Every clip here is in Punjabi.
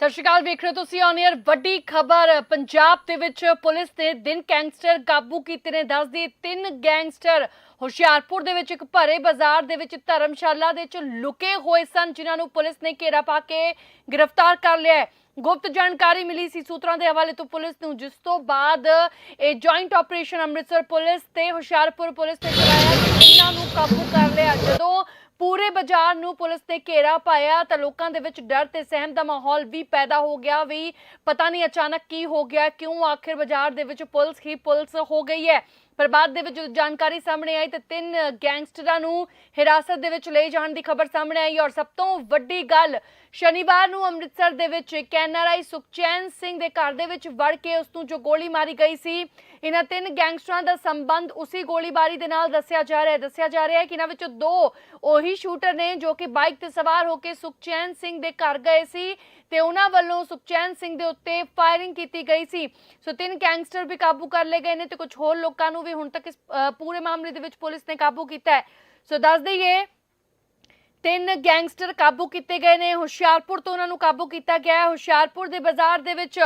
ਸਤਿ ਸ਼੍ਰੀ ਅਕਾਲ, ਵੇਖ ਰਹੇ ਤੁਸੀਂ ਔਨ 에ਅਰ ਵੱਡੀ ਖਬਰ, ਪੰਜਾਬ ਦੇ ਵਿੱਚ ਪੁਲਿਸ ਨੇ ਦਿਨ ਗੈਂਗਸਟਰ ਕਾਬੂ ਕੀਤੇ ਨੇ। ਦੱਸਦੀ ਤਿੰਨ ਗੈਂਗਸਟਰ ਹੁਸ਼ਿਆਰਪੁਰ ਦੇ ਵਿੱਚ ਇੱਕ ਭਰੇ ਬਾਜ਼ਾਰ ਦੇ ਵਿੱਚ ਧਰਮਸ਼ਾਲਾ ਦੇ ਵਿੱਚ ਲੁਕੇ ਹੋਏ ਸਨ, ਜਿਨ੍ਹਾਂ ਨੂੰ ਪੁਲਿਸ ਨੇ ਘੇਰਾ ਪਾ ਕੇ ਗ੍ਰਿਫਤਾਰ ਕਰ ਲਿਆ ਹੈ। ਗੁਪਤ ਜਾਣਕਾਰੀ ਮਿਲੀ ਸੀ ਸੂਤਰਾਂ ਦੇ ਹਵਾਲੇ ਤੋਂ ਪੁਲਿਸ ਨੂੰ, ਜਿਸ ਤੋਂ ਬਾਅਦ ਇਹ ਜੁਆਇੰਟ ਆਪਰੇਸ਼ਨ ਅੰਮ੍ਰਿਤਸਰ ਪੁਲਿਸ ਤੇ ਹੁਸ਼ਿਆਰਪੁਰ ਪੁਲਿਸ ਨੇ ਚਲਾਇਆ ਤੇ ਇਹਨਾਂ ਨੂੰ ਕਾਬੂ ਕਰ ਲਿਆ। ਜਦੋਂ ਪੂਰੇ ਬਾਜ਼ਾਰ ਨੂੰ ਪੁਲਿਸ ਨੇ ਘੇਰਾ ਪਾਇਆ ਤਾਂ ਲੋਕਾਂ ਦੇ ਵਿੱਚ ਡਰ ਤੇ ਸਹਿਮ ਦਾ ਮਾਹੌਲ ਵੀ ਪੈਦਾ ਹੋ ਗਿਆ। ਵੀ ਪਤਾ ਨਹੀਂ ਅਚਾਨਕ ਕੀ ਹੋ ਗਿਆ, ਕਿਉਂ ਆਖਿਰ ਬਾਜ਼ਾਰ ਦੇ ਵਿੱਚ ਪੁਲਿਸ ਹੀ ਪੁਲਿਸ ਹੋ ਗਈ ਹੈ? ਪਰ ਬਾਅਦ ਦੇ ਵਿੱਚ ਜਾਣਕਾਰੀ ਸਾਹਮਣੇ ਆਈ ਤੇ ਤਿੰਨ ਗੈਂਗਸਟਰਾਂ ਨੂੰ ਹਿਰਾਸਤ ਦੇ ਵਿੱਚ ਲਏ ਜਾਣ ਦੀ ਖਬਰ ਸਾਹਮਣੇ ਆਈ ਔਰ ਸਭ ਤੋਂ ਵੱਡੀ ਗੱਲ, ਸ਼ਨੀਵਾਰ ਨੂੰ ਅੰਮ੍ਰਿਤਸਰ ਦੇ ਵਿੱਚ ਇੱਕ ਐਨਆਰਆਈ ਸੁਖਚੈਨ ਸਿੰਘ ਦੇ ਘਰ ਦੇ ਵਿੱਚ ਵੜ ਕੇ ਉਸ ਨੂੰ ਜੋ ਗੋਲੀ ਮਾਰੀ ਗਈ ਸੀ ਇਹਨਾਂ ਤਿੰਨ ਗੈਂਗਸਟਰਾਂ ਦਾ ਸੰਬੰਧ ਉਸੇ ਗੋਲੀਬਾਰੀ ਦੇ ਨਾਲ ਦੱਸਿਆ ਜਾ ਰਿਹਾ ਹੈ। ਦੱਸਿਆ ਜਾ ਰਿਹਾ ਹੈ ਕਿ ਇਹਨਾਂ ਵਿੱਚੋਂ ਦੋ ਉਹੀ ਸ਼ੂਟਰ ਨੇ ਜੋ ਕਿ ਬਾਈਕ ਤੇ ਸਵਾਰ ਹੋ ਕੇ ਸੁਖਚੈਨ ਸਿੰਘ ਦੇ ਘਰ ਗਏ ਸੀ ਤੇ ਉਹਨਾਂ ਵੱਲੋਂ ਸੁਖਚੈਨ ਸਿੰਘ ਦੇ ਉੱਤੇ ਫਾਇਰਿੰਗ ਕੀਤੀ ਗਈ ਸੀ। ਸੋ ਤਿੰਨ ਗੈਂਗਸਟਰ ਵੀ ਕਾਬੂ ਕਰ ਲਏ ਗਏ ਨੇ ਤੇ ਕੁਝ ਹੋਰ ਲੋਕਾਂ ਨੂੰ ਵੀ ਹੁਣ ਤੱਕ ਇਸ ਅ, ਪੂਰੇ ਮਾਮਲੇ ਦੇ ਵਿੱਚ ਪੁਲਿਸ ਨੇ ਕਾਬੂ ਕੀਤਾ ਹੈ। ਸੋ ਦੱਸ ਦਈਏ ਤਿੰਨ ਗੈਂਗਸਟਰ ਕਾਬੂ ਕੀਤੇ ਗਏ ਨੇ। ਹੁਸ਼ਿਆਰਪੁਰ ਤੋਂ ਉਹਨਾਂ ਨੂੰ ਕਾਬੂ ਕੀਤਾ ਗਿਆ ਹੈ। ਹੁਸ਼ਿਆਰਪੁਰ ਦੇ ਬਾਜ਼ਾਰ ਦੇ ਵਿੱਚ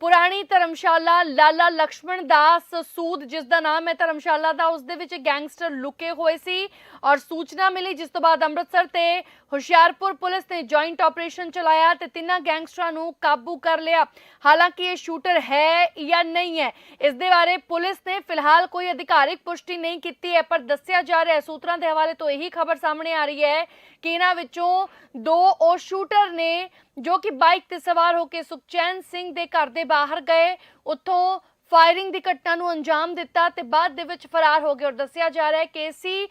ਪੁਰਾਣੀ ਧਰਮਸ਼ਾਲਾ ਲਾਲਾ ਲక్ష్మణ ਦਾਸ ਸੂਦ ਜਿਸ ਦਾ ਨਾਮ ਹੈ ਧਰਮਸ਼ਾਲਾ ਦਾ, ਉਸ ਦੇ ਵਿੱਚ ਗੈਂਗਸਟਰ ਲੁਕੇ ਹੋਏ ਸੀ ਔਰ ਸੂਚਨਾ ਮਿਲੀ, ਜਿਸ ਤੋਂ ਬਾਅਦ ਅੰਮ੍ਰਿਤਸਰ ਤੇ ਹੁਸ਼ਿਆਰਪੁਰ ਪੁਲਿਸ ਨੇ ਜੁਆਇੰਟ ਆਪਰੇਸ਼ਨ ਚਲਾਇਆ ਤੇ ਤਿੰਨਾਂ ਗੈਂਗਸਟਰਾਂ ਨੂੰ ਕਾਬੂ ਕਰ ਲਿਆ। ਹਾਲਾਂਕਿ ਇਹ ਸ਼ੂਟਰ ਹੈ ਜਾਂ ਨਹੀਂ ਹੈ, ਇਸ ਦੇ ਬਾਰੇ ਪੁਲਿਸ ਨੇ ਫਿਲਹਾਲ ਕੋਈ ਅਧਿਕਾਰਿਕ ਪੁਸ਼ਟੀ ਨਹੀਂ ਕੀਤੀ ਹੈ, ਪਰ ਦੱਸਿਆ ਜਾ ਰਿਹਾ ਹੈ, ਸੂਤਰਾਂ ਦੇ ਹਵਾਲੇ ਤੋਂ ਇਹੀ ਖਬਰ ਸਾਹਮਣੇ ਆ ਰਹੀ ਹੈ ਕਿ ਇਹਨਾਂ ਵਿੱਚੋਂ ਦੋ ਉਹ ਸ਼ੂਟਰ ਨੇ ਜੋ ਕਿ ਬਾਈਕ ਤੇ ਸਵਾਰ ਹੋ ਕੇ ਸੁਖਚੈਨ ਸਿੰਘ ਦੇ ਘਰ ਦੇ ਬਾਹਰ ਗਏ। ਉੱਥੋਂ ਫਾਇਰਿੰਗ ਦੀ ਘਟਨਾ ਨੂੰ ਅੰਜਾਮ ਦਿੱਤਾ ਤੇ ਬਾਅਦ ਦੇ ਵਿੱਚ ਫਰਾਰ ਹੋ ਗਿਆ ਔਰ ਦੱਸਿਆ ਜਾ ਰਿਹਾ ਹੈ ਕੇਸੀ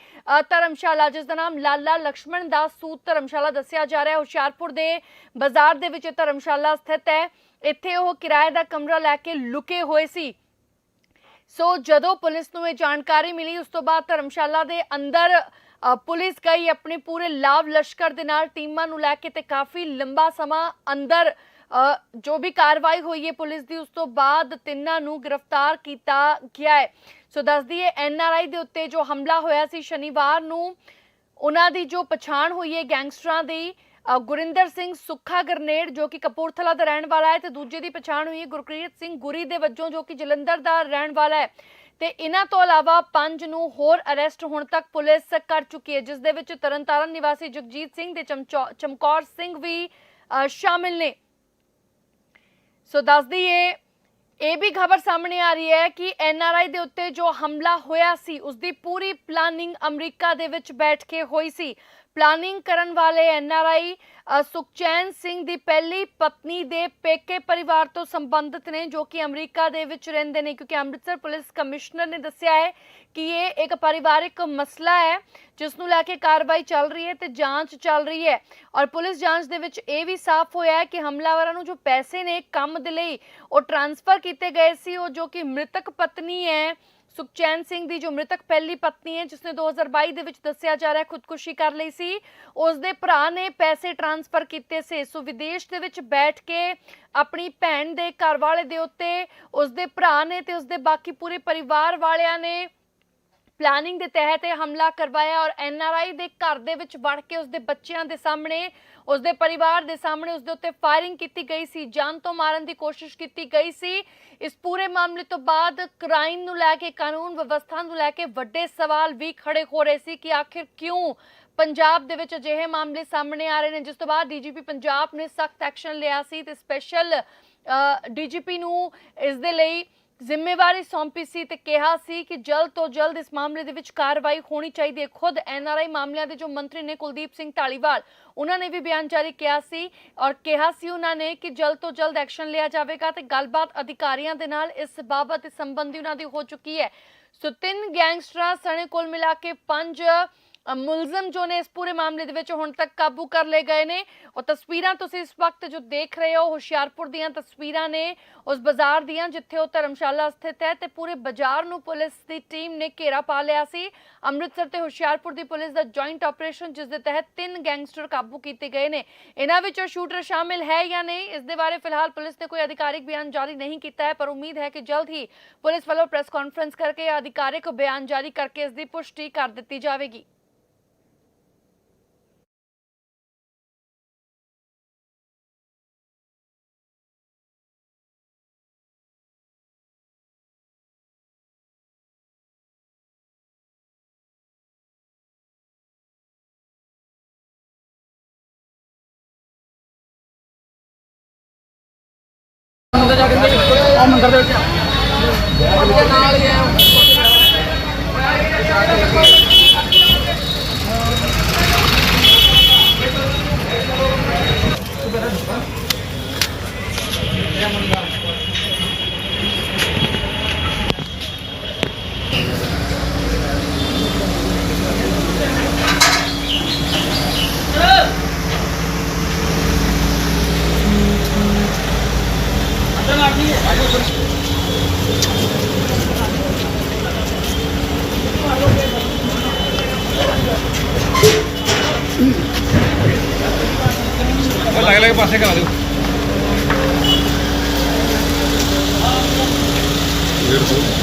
ਧਰਮਸ਼ਾਲਾ, ਜਿਸ ਦਾ ਨਾਮ ਲਾਲਾ ਲక్ష్మణ ਦਾ ਸੂਤ ਧਰਮਸ਼ਾਲਾ ਦੱਸਿਆ ਜਾ ਰਿਹਾ ਹੈ, ਹੁਸ਼ਿਆਰਪੁਰ ਦੇ ਬਾਜ਼ਾਰ ਦੇ ਵਿੱਚ ਧਰਮਸ਼ਾਲਾ ਸਥਿਤ ਹੈ। ਇੱਥੇ ਉਹ ਕਿਰਾਏ ਦਾ ਕਮਰਾ ਲੈ ਕੇ ਲੁਕੇ ਹੋਏ ਸੀ। ਸੋ ਜਦੋਂ ਪੁਲਿਸ ਨੂੰ ਇਹ ਜਾਣਕਾਰੀ ਮਿਲੀ, ਉਸ ਤੋਂ ਬਾਅਦ ਧਰਮਸ਼ਾਲਾ ਦੇ ਅੰਦਰ ਪੁਲਿਸ ਗਈ, ਆਪਣੇ ਪੂਰੇ ਲਾਵ ਲਸ਼ਕਰ ਦੇ ਨਾਲ ਟੀਮਾਂ ਨੂੰ ਲੈ ਕੇ ਤੇ ਕਾਫੀ ਲੰਬਾ ਸਮਾਂ ਅੰਦਰ ਜੋ ਵੀ ਕਾਰਵਾਈ ਹੋਈ ਹੈ ਪੁਲਿਸ ਦੀ, ਉਸ ਤੋਂ ਬਾਅਦ ਤਿੰਨਾਂ ਨੂੰ ਗ੍ਰਿਫਤਾਰ ਕੀਤਾ ਗਿਆ ਹੈ। ਸੋ ਦੱਸਦੀ ਹੈ ਐਨਆਰਆਈ ਦੇ ਉੱਤੇ ਜੋ ਹਮਲਾ ਹੋਇਆ ਸੀ ਸ਼ਨੀਵਾਰ ਨੂੰ, ਉਹਨਾਂ ਦੀ ਜੋ ਪਛਾਣ ਹੋਈ ਹੈ ਗੈਂਗਸਟਰਾਂ ਦੀ ਗੁਰਿੰਦਰ ਸਿੰਘ ਸੁੱਖਾ ਗਰਨੇਡ, ਜੋ ਕਿ ਕਪੂਰਥਲਾ ਦਾ ਰਹਿਣ ਵਾਲਾ ਹੈ, ਤੇ ਦੂਜੇ ਦੀ ਪਛਾਣ ਹੋਈ ਹੈ ਗੁਰਪ੍ਰੀਤ ਸਿੰਘ ਗੁਰੀ ਦੇ ਵਜੋਂ, ਜੋ ਕਿ ਜਲੰਧਰ ਦਾ ਰਹਿਣ ਵਾਲਾ ਹੈ। ਤੇ ਇਹਨਾਂ ਤੋਂ ਇਲਾਵਾ ਪੰਜ ਨੂੰ ਹੋਰ ਅਰੈਸਟ ਹੁਣ ਤੱਕ ਪੁਲਿਸ ਕਰ ਚੁੱਕੀ ਹੈ, ਜਿਸ ਦੇ ਵਿੱਚ ਤਰਨਤਾਰਨ ਨਿਵਾਸੀ ਜਗਜੀਤ ਸਿੰਘ ਤੇ ਚਮਚੌ- ਚਮਕੌਰ ਸਿੰਘ ਵੀ ਸ਼ਾਮਿਲ ਨੇ। ਸੋ ਦੱਸ ਦਈਏ, ਇਹ ਵੀ ਖਬਰ ਸਾਹਮਣੇ ਆ ਰਹੀ ਹੈ ਕਿ ਐਨ ਆਰ ਆਈ ਦੇ ਉੱਤੇ ਜੋ ਹਮਲਾ ਹੋਇਆ ਸੀ ਉਸ ਦੀ ਪੂਰੀ ਪਲਾਨਿੰਗ ਅਮਰੀਕਾ ਦੇ ਵਿੱਚ ਬੈਠ ਕੇ ਹੋਈ ਸੀ। ਪਲਾਨਿੰਗ ਕਰਨ ਵਾਲੇ ਐਨਆਰਆਈ ਸੁਖਚੈਨ ਸਿੰਘ ਦੀ ਪਹਿਲੀ ਪਤਨੀ ਦੇ ਪੇਕੇ ਪਰਿਵਾਰ ਤੋਂ ਸੰਬੰਧਿਤ ਨੇ, ਜੋ ਕਿ ਅਮਰੀਕਾ ਦੇ ਵਿੱਚ ਰਹਿੰਦੇ ਨੇ, ਕਿਉਂਕਿ ਅੰਮ੍ਰਿਤਸਰ ਪੁਲਿਸ ਕਮਿਸ਼ਨਰ ਨੇ ਦੱਸਿਆ ਹੈ ਕਿ ਇਹ ਇੱਕ ਪਰਿਵਾਰਿਕ ਮਸਲਾ ਹੈ, ਜਿਸ ਨੂੰ ਲੈ ਕੇ ਕਾਰਵਾਈ ਚੱਲ ਰਹੀ ਹੈ ਤੇ ਜਾਂਚ ਚੱਲ ਰਹੀ ਹੈ। ਔਰ ਪੁਲਿਸ ਜਾਂਚ ਦੇ ਵਿੱਚ ਇਹ ਵੀ ਸਾਫ਼ ਹੋਇਆ ਹੈ ਕਿ ਹਮਲਾਵਰਾਂ ਨੂੰ ਜੋ ਪੈਸੇ ਨੇ, ਕੰਮ ਦੇ ਲਈ ਉਹ ਟ੍ਰਾਂਸਫਰ ਕੀਤੇ ਗਏ ਸੀ, ਉਹ ਜੋ ਕਿ ਮ੍ਰਿਤਕ ਪਤਨੀ ਹੈ ਸੁਖਚੈਨ ਸਿੰਘ ਦੀ ਜੋ ਮ੍ਰਿਤਕ ਪਹਿਲੀ ਪਤਨੀ ਹੈ, ਜਿਸਨੇ 2022 ਦੇ ਵਿੱਚ ਦੱਸਿਆ ਜਾ ਰਿਹਾ ਖੁਦਕੁਸ਼ੀ ਕਰ ਲਈ ਸੀ ਉਸ ਦੇ ਭਰਾ ਨੇ ਪੈਸੇ ਟ੍ਰਾਂਸਫਰ ਕੀਤੇ ਸੀ। ਸੋ ਵਿਦੇਸ਼ ਦੇ ਵਿੱਚ ਬੈਠ ਕੇ ਆਪਣੀ ਭੈਣ ਦੇ ਘਰ ਵਾਲੇ ਦੇ ਉੱਤੇ ਉਸ ਦੇ ਭਰਾ ਨੇ ਤੇ ਉਸ ਦੇ ਬਾਕੀ ਪੂਰੇ ਪਰਿਵਾਰ ਵਾਲਿਆਂ ਨੇ ਪਲੈਨਿੰਗ ਦੇ ਤਹਿਤ ਇਹ ਹਮਲਾ ਕਰਵਾਇਆ ਔਰ ਐਨਆਰਆਈ ਦੇ ਘਰ ਦੇ ਵਿੱਚ ਵੜ ਕੇ ਉਸਦੇ ਬੱਚਿਆਂ ਦੇ ਸਾਹਮਣੇ, ਉਸਦੇ ਪਰਿਵਾਰ ਦੇ ਸਾਹਮਣੇ ਉਸਦੇ ਉੱਤੇ ਫਾਇਰਿੰਗ ਕੀਤੀ ਗਈ ਸੀ, ਜਾਨ ਤੋਂ ਮਾਰਨ ਦੀ ਕੋਸ਼ਿਸ਼ ਕੀਤੀ ਗਈ ਸੀ। ਇਸ ਪੂਰੇ ਮਾਮਲੇ ਤੋਂ ਬਾਅਦ ਕ੍ਰਾਈਮ ਨੂੰ ਲੈ ਕੇ, ਕਾਨੂੰਨ ਵਿਵਸਥਾ ਨੂੰ ਲੈ ਕੇ ਵੱਡੇ ਸਵਾਲ ਵੀ ਖੜੇ ਹੋ ਰਹੇ ਸੀ ਕਿ ਆਖਿਰ ਕਿਉਂ ਪੰਜਾਬ ਦੇ ਵਿੱਚ ਅਜਿਹੇ ਮਾਮਲੇ ਸਾਹਮਣੇ ਆ ਰਹੇ ਨੇ, ਜਿਸ ਤੋਂ ਬਾਅਦ ਡੀਜੀਪੀ ਪੰਜਾਬ ਨੇ ਸਖਤ ਐਕਸ਼ਨ ਲਿਆ ਸੀ ਤੇ ਸਪੈਸ਼ਲ ਡੀਜੀਪੀ ਨੂੰ ਇਸ ਦੇ ਲਈ ਜ਼ਿੰਮੇਵਾਰੀ ਸੌਂਪੀ ਸੀ ਤੇ ਕਿਹਾ ਸੀ ਕਿ ਜਲਦ ਤੋਂ ਜਲਦ ਇਸ ਮਾਮਲੇ ਦੇ ਵਿੱਚ ਕਾਰਵਾਈ ਹੋਣੀ ਚਾਹੀਦੀ ਹੈ। ਖੁਦ ਐਨਆਰਆਈ ਮਾਮਲਿਆਂ ਦੇ ਜੋ ਮੰਤਰੀ ਨੇ ਕੁਲਦੀਪ ਸਿੰਘ ਢਾਲੀਵਾਲ, ਉਹਨਾਂ ਨੇ ਵੀ ਬਿਆਨ ਜਾਰੀ ਕੀਤਾ ਸੀ ਔਰ ਕਿਹਾ ਸੀ ਉਹਨਾਂ ਨੇ ਕਿ ਜਲਦ ਤੋਂ ਜਲਦ ਐਕਸ਼ਨ ਲਿਆ ਜਾਵੇਗਾ ਤੇ ਗੱਲਬਾਤ ਅਧਿਕਾਰੀਆਂ ਦੇ ਨਾਲ ਇਸ ਬਾਬਤ ਸੰਬੰਧੀ ਉਹਨਾਂ ਦੀ ਹੋ ਚੁੱਕੀ ਹੈ। ਸੋ ਤਿੰਨ ਗੈਂਗਸਟਰਾਂ ਸਣੇ ਕੋਲ ਮਿਲਾ ਕੇ ਪੰਜ ਮੁਲਜ਼ਮ ਜੋ ਨੇ ਇਸ ਪੂਰੇ ਮਾਮਲੇ ਦੇ ਵਿੱਚ ਹੁਣ ਤੱਕ ਕਾਬੂ ਕਰ ਲਏ ਗਏ ਨੇ। ਉਹ ਤਸਵੀਰਾਂ ਤੁਸੀਂ ਇਸ ਵਕਤ ਜੋ ਦੇਖ ਰਹੇ ਹੋ ਹੁਸ਼ਿਆਰਪੁਰ ਦੀਆਂ ਤਸਵੀਰਾਂ ਨੇ, ਉਸ ਬਾਜ਼ਾਰ ਦੀਆਂ ਜਿੱਥੇ ਉਹ ਧਰਮਸ਼ਾਲਾ ਸਥਿਤ ਹੈ ਤੇ ਪੂਰੇ ਬਾਜ਼ਾਰ ਨੂੰ ਪੁਲਿਸ ਦੀ ਟੀਮ ਨੇ ਘੇਰਾ ਪਾ ਲਿਆ ਸੀ। ਅੰਮ੍ਰਿਤਸਰ ਤੇ ਹੁਸ਼ਿਆਰਪੁਰ ਦੀ ਪੁਲਿਸ ਦਾ ਜੁਆਇੰਟ ਆਪਰੇਸ਼ਨ ਜਿਸ ਦੇ ਤਹਿਤ ਤਿੰਨ ਗੈਂਗਸਟਰ ਕਾਬੂ ਕੀਤੇ ਗਏ ਨੇ। ਇਹਨਾਂ ਵਿੱਚੋਂ ਸ਼ੂਟਰ ਸ਼ਾਮਿਲ ਹੈ ਜਾਂ ਨਹੀਂ, ਇਸ ਦੇ ਬਾਰੇ ਫਿਲਹਾਲ ਪੁਲਿਸ ਨੇ ਕੋਈ ਅਧਿਕਾਰਿਕ ਬਿਆਨ ਜਾਰੀ ਨਹੀਂ ਕੀਤਾ ਹੈ, ਪਰ ਉਮੀਦ ਹੈ ਕਿ ਜਲਦ ਹੀ ਪੁਲਿਸ ਵੱਲੋਂ ਪ੍ਰੈਸ ਕਾਨਫਰੰਸ ਕਰਕੇ ਅਧਿਕਾਰਿਕ ਬਿਆਨ ਜਾਰੀ ਕਰਕੇ ਇਸ ਦੀ ਪੁਸ਼ਟੀ ਕਰ ਦਿੱਤੀ ਜਾਵੇਗੀ। ਉਹ ਮੰਦਰ ਦੇ ਵਿੱਚ। ਨਾਲ ਹੀ ਆ ਉਹ ਲੱਗ ਲੱਗ ਪਾਸੇ ਕਰਾ ਦਿਓ। ਆਉਂਦਾ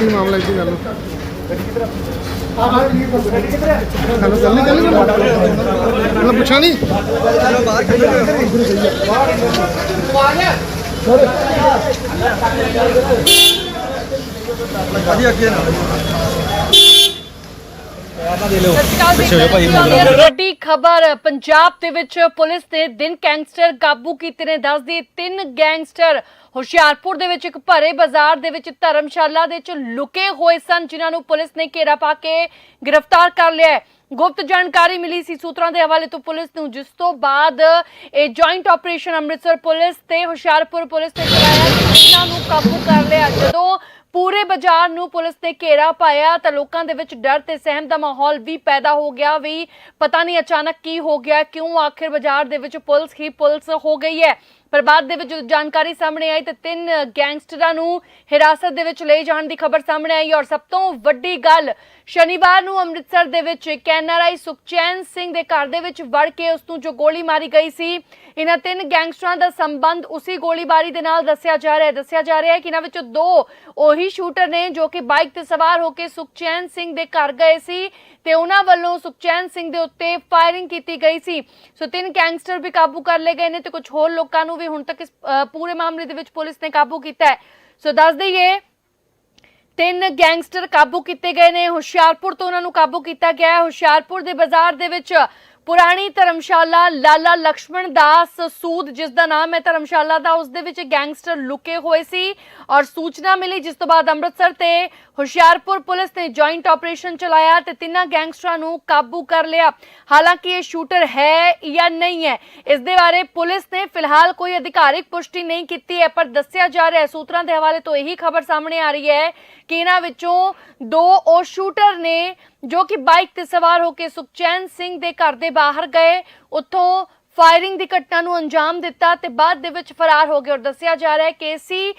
ਕੀ ਮਾਮਲਾ ਕੀ ਗੱਲ। ਹਲੋ ਚੱਲਣੀ ਚੱਲਣੀ ਮੈਂ ਪੁੱਛਾਂ ਨਹੀਂ? ਵੱਡੀ ਖਬਰ ਪੰਜਾਬ ਦੇ ਵਿੱਚ ਪੁਲਿਸ ਨੇ ਦਿਨ ਗੈਂਗਸਟਰ ਕਾਬੂ ਕੀਤੇ ਨੇ। ਦੱਸਦੀ ਤਿੰਨ ਗੈਂਗਸਟਰ ਹੁਸ਼ਿਆਰਪੁਰ ਦੇ ਵਿੱਚ ਇੱਕ ਭਰੇ ਬਾਜ਼ਾਰ ਦੇ ਵਿੱਚ ਧਰਮਸ਼ਾਲਾ ਦੇ ਵਿੱਚ ਲੁਕੇ ਹੋਏ ਸਨ, ਜਿਨ੍ਹਾਂ ਨੂੰ ਪੁਲਿਸ ਨੇ ਘੇਰਾ ਪਾ ਕੇ ਗ੍ਰਿਫਤਾਰ ਕਰ ਲਿਆ ਹੈ। ਗੁਪਤ ਜਾਣਕਾਰੀ ਮਿਲੀ ਸੀ ਸੂਤਰਾਂ ਦੇ ਹਵਾਲੇ ਤੋਂ ਪੁਲਿਸ ਨੂੰ, ਜਿਸ ਤੋਂ ਬਾਅਦ ਇਹ ਜੁਆਇੰਟ ਆਪਰੇਸ਼ਨ ਅੰਮ੍ਰਿਤਸਰ ਪੁਲਿਸ ਤੇ ਹੁਸ਼ਿਆਰਪੁਰ ਪੁਲਿਸ ਨੇ ਚਲਾਇਆ ਇਹਨਾਂ ਨੂੰ ਕਾਬੂ ਕਰ ਲਿਆ। ਜਦੋਂ ਪੂਰੇ ਬਾਜ਼ਾਰ ਨੂੰ ਪੁਲਿਸ ਨੇ ਘੇਰਾ ਪਾਇਆ, ਤਾਂ ਲੋਕਾਂ ਦੇ ਵਿੱਚ ਡਰ ਤੇ ਸਹਿਮ ਦਾ ਮਾਹੌਲ ਵੀ ਪੈਦਾ ਹੋ ਗਿਆ। ਵੀ ਪਤਾ ਨਹੀਂ ਅਚਾਨਕ ਕੀ ਹੋ ਗਿਆ, ਕਿਉਂ ਆਖਿਰ ਬਾਜ਼ਾਰ ਦੇ ਵਿੱਚ ਪੁਲਿਸ ਹੀ ਪੁਲਿਸ ਹੋ ਗਈ ਹੈ? ਪਰ ਬਾਅਦ ਦੇ ਵਿੱਚ ਜਾਣਕਾਰੀ ਸਾਹਮਣੇ ਆਈ ਤੇ ਤਿੰਨ ਗੈਂਗਸਟਰਾਂ ਨੂੰ ਹਿਰਾਸਤ ਦੇ ਵਿੱਚ ਲਏ ਜਾਣ ਦੀ ਖਬਰ ਸਾਹਮਣੇ ਆਈ ਔਰ ਸਭ ਤੋਂ ਵੱਡੀ ਗੱਲ ਸ਼ਨੀਵਾਰ ਨੂੰ ਅੰਮ੍ਰਿਤਸਰ ਦੇ ਵਿੱਚ ਇੱਕ ਐਨਆਰਆਈ ਸੁਖਚੈਨ ਸਿੰਘ ਦੇ ਘਰ ਦੇ ਵਿੱਚ ਵੜ ਕੇ ਉਸ ਨੂੰ ਜੋ ਗੋਲੀ ਮਾਰੀ ਗਈ ਸੀ ਇਹਨਾਂ ਤਿੰਨ ਗੈਂਗਸਟਰਾਂ ਦਾ ਸੰਬੰਧ ਉਸੇ ਗੋਲੀਬਾਰੀ ਦੇ ਨਾਲ ਦੱਸਿਆ ਜਾ ਰਿਹਾ ਹੈ। ਦੱਸਿਆ ਜਾ ਰਿਹਾ ਹੈ ਕਿ ਇਹਨਾਂ ਵਿੱਚੋਂ ਦੋ ਉਹੀ ਸ਼ੂਟਰ ਨੇ ਜੋ ਕਿ ਬਾਈਕ ਤੇ ਸਵਾਰ ਹੋ ਕੇ ਸੁਖਚੈਨ ਸਿੰਘ ਦੇ ਘਰ ਗਏ ਸੀ ਤੇ ਉਹਨਾਂ ਵੱਲੋਂ ਸੁਖਚੈਨ ਸਿੰਘ ਦੇ ਉੱਤੇ ਫਾਇਰਿੰਗ ਕੀਤੀ ਗਈ ਸੀ। ਸੋ ਤਿੰਨ ਗੈਂਗਸਟਰ ਵੀ ਕਾਬੂ ਕਰ ਲਏ ਗਏ ਨੇ ਤੇ ਕੁਝ ਹੋਰ ਲੋਕਾਂ ਨੂੰ ਵੀ ਹੁਣ ਤੱਕ ਇਸ ਅ, ਪੂਰੇ ਮਾਮਲੇ ਦੇ ਵਿੱਚ ਪੁਲਿਸ ਨੇ ਕਾਬੂ ਕੀਤਾ ਹੈ। ਸੋ ਦੱਸ ਦਈਏ ਤਿੰਨ ਗੈਂਗਸਟਰ ਕਾਬੂ ਕੀਤੇ ਗਏ ਨੇ। ਹੁਸ਼ਿਆਰਪੁਰ ਤੋਂ ਉਹਨਾਂ ਨੂੰ ਕਾਬੂ ਕੀਤਾ ਗਿਆ ਹੈ। ਹੁਸ਼ਿਆਰਪੁਰ ਦੇ ਬਾਜ਼ਾਰ ਦੇ ਵਿੱਚ ਪੁਰਾਣੀ ਧਰਮਸ਼ਾਲਾ ਲਾਲਾ ਲక్ష్మణ ਦਾਸ ਸੂਦ ਜਿਸ ਦਾ ਨਾਮ ਹੈ ਧਰਮਸ਼ਾਲਾ ਦਾ, ਉਸ ਦੇ ਵਿੱਚ ਗੈਂਗਸਟਰ ਲੁਕੇ ਹੋਏ ਸੀ ਔਰ ਸੂਚਨਾ ਮਿਲੀ, ਜਿਸ ਤੋਂ ਬਾਅਦ ਅੰਮ੍ਰਿਤਸਰ ਤੇ ਹੁਸ਼ਿਆਰਪੁਰ ਪੁਲਿਸ ਨੇ ਜੁਆਇੰਟ ਆਪਰੇਸ਼ਨ ਚਲਾਇਆ ਤੇ ਤਿੰਨਾਂ ਗੈਂਗਸਟਰਾਂ ਨੂੰ ਕਾਬੂ ਕਰ ਲਿਆ। ਹਾਲਾਂਕਿ ਇਹ ਸ਼ੂਟਰ ਹੈ ਜਾਂ ਨਹੀਂ ਹੈ, ਇਸ ਦੇ ਬਾਰੇ ਪੁਲਿਸ ਨੇ ਫਿਲਹਾਲ ਕੋਈ ਅਧਿਕਾਰਿਕ ਪੁਸ਼ਟੀ ਨਹੀਂ ਕੀਤੀ ਹੈ, ਪਰ ਦੱਸਿਆ ਜਾ ਰਿਹਾ ਸੂਤਰਾਂ ਦੇ ਹਵਾਲੇ ਤੋਂ ਇਹੀ ਖਬਰ ਸਾਹਮਣੇ ਆ ਰਹੀ ਹੈ ਕਿ ਇਹਨਾਂ ਵਿੱਚੋਂ ਦੋ ਉਹ ਸ਼ੂਟਰ ਨੇ ਜੋ ਕਿ ਬਾਈਕ ਤੇ ਸਵਾਰ ਹੋ ਕੇ ਸੁਖਚੈਨ ਸਿੰਘ ਦੇ ਘਰ ਦੇ ਬਾਹਰ ਗਏ। ਉੱਥੋਂ ਫਾਇਰਿੰਗ ਦੀ ਘਟਨਾ ਨੂੰ ਅੰਜਾਮ ਦਿੱਤਾ ਤੇ ਬਾਅਦ ਦੇ ਵਿੱਚ ਫਰਾਰ ਹੋ ਗਏ ਔਰ ਦੱਸਿਆ ਜਾ ਰਿਹਾ ਹੈ ਕਿ ਸੀ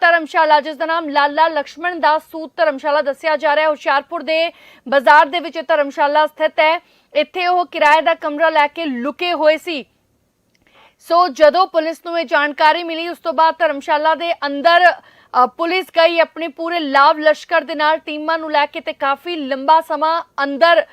ਧਰਮਸ਼ਾਲਾ, ਜਿਸ ਦਾ ਨਾਮ ਲਾਲਾ ਲਕਸ਼ਮਣ ਦਾ ਸੂਤ ਧਰਮਸ਼ਾਲਾ ਦੱਸਿਆ ਜਾ ਰਿਹਾ ਹੈ, ਹੁਸ਼ਿਆਰਪੁਰ ਦੇ ਬਾਜ਼ਾਰ ਦੇ ਵਿੱਚ ਧਰਮਸ਼ਾਲਾ ਸਥਿਤ ਹੈ। ਇੱਥੇ ਉਹ ਕਿਰਾਏ ਦਾ ਕਮਰਾ ਲੈ ਕੇ ਲੁਕੇ ਹੋਏ ਸੀ। ਸੋ ਜਦੋਂ ਪੁਲਿਸ ਨੂੰ ਇਹ ਜਾਣਕਾਰੀ ਮਿਲੀ, ਉਸ ਤੋਂ ਬਾਅਦ ਧਰਮਸ਼ਾਲਾ ਦੇ ਅੰਦਰ ਪੁਲਿਸ ਗਈ ਆਪਣੇ ਪੂਰੇ ਲਾਭ ਲਸ਼ਕਰ ਦੇ ਨਾਲ ਟੀਮਾਂ ਨੂੰ ਲੈ ਕੇ ਤੇ ਕਾਫੀ ਲੰਬਾ ਸਮਾਂ ਅੰਦਰ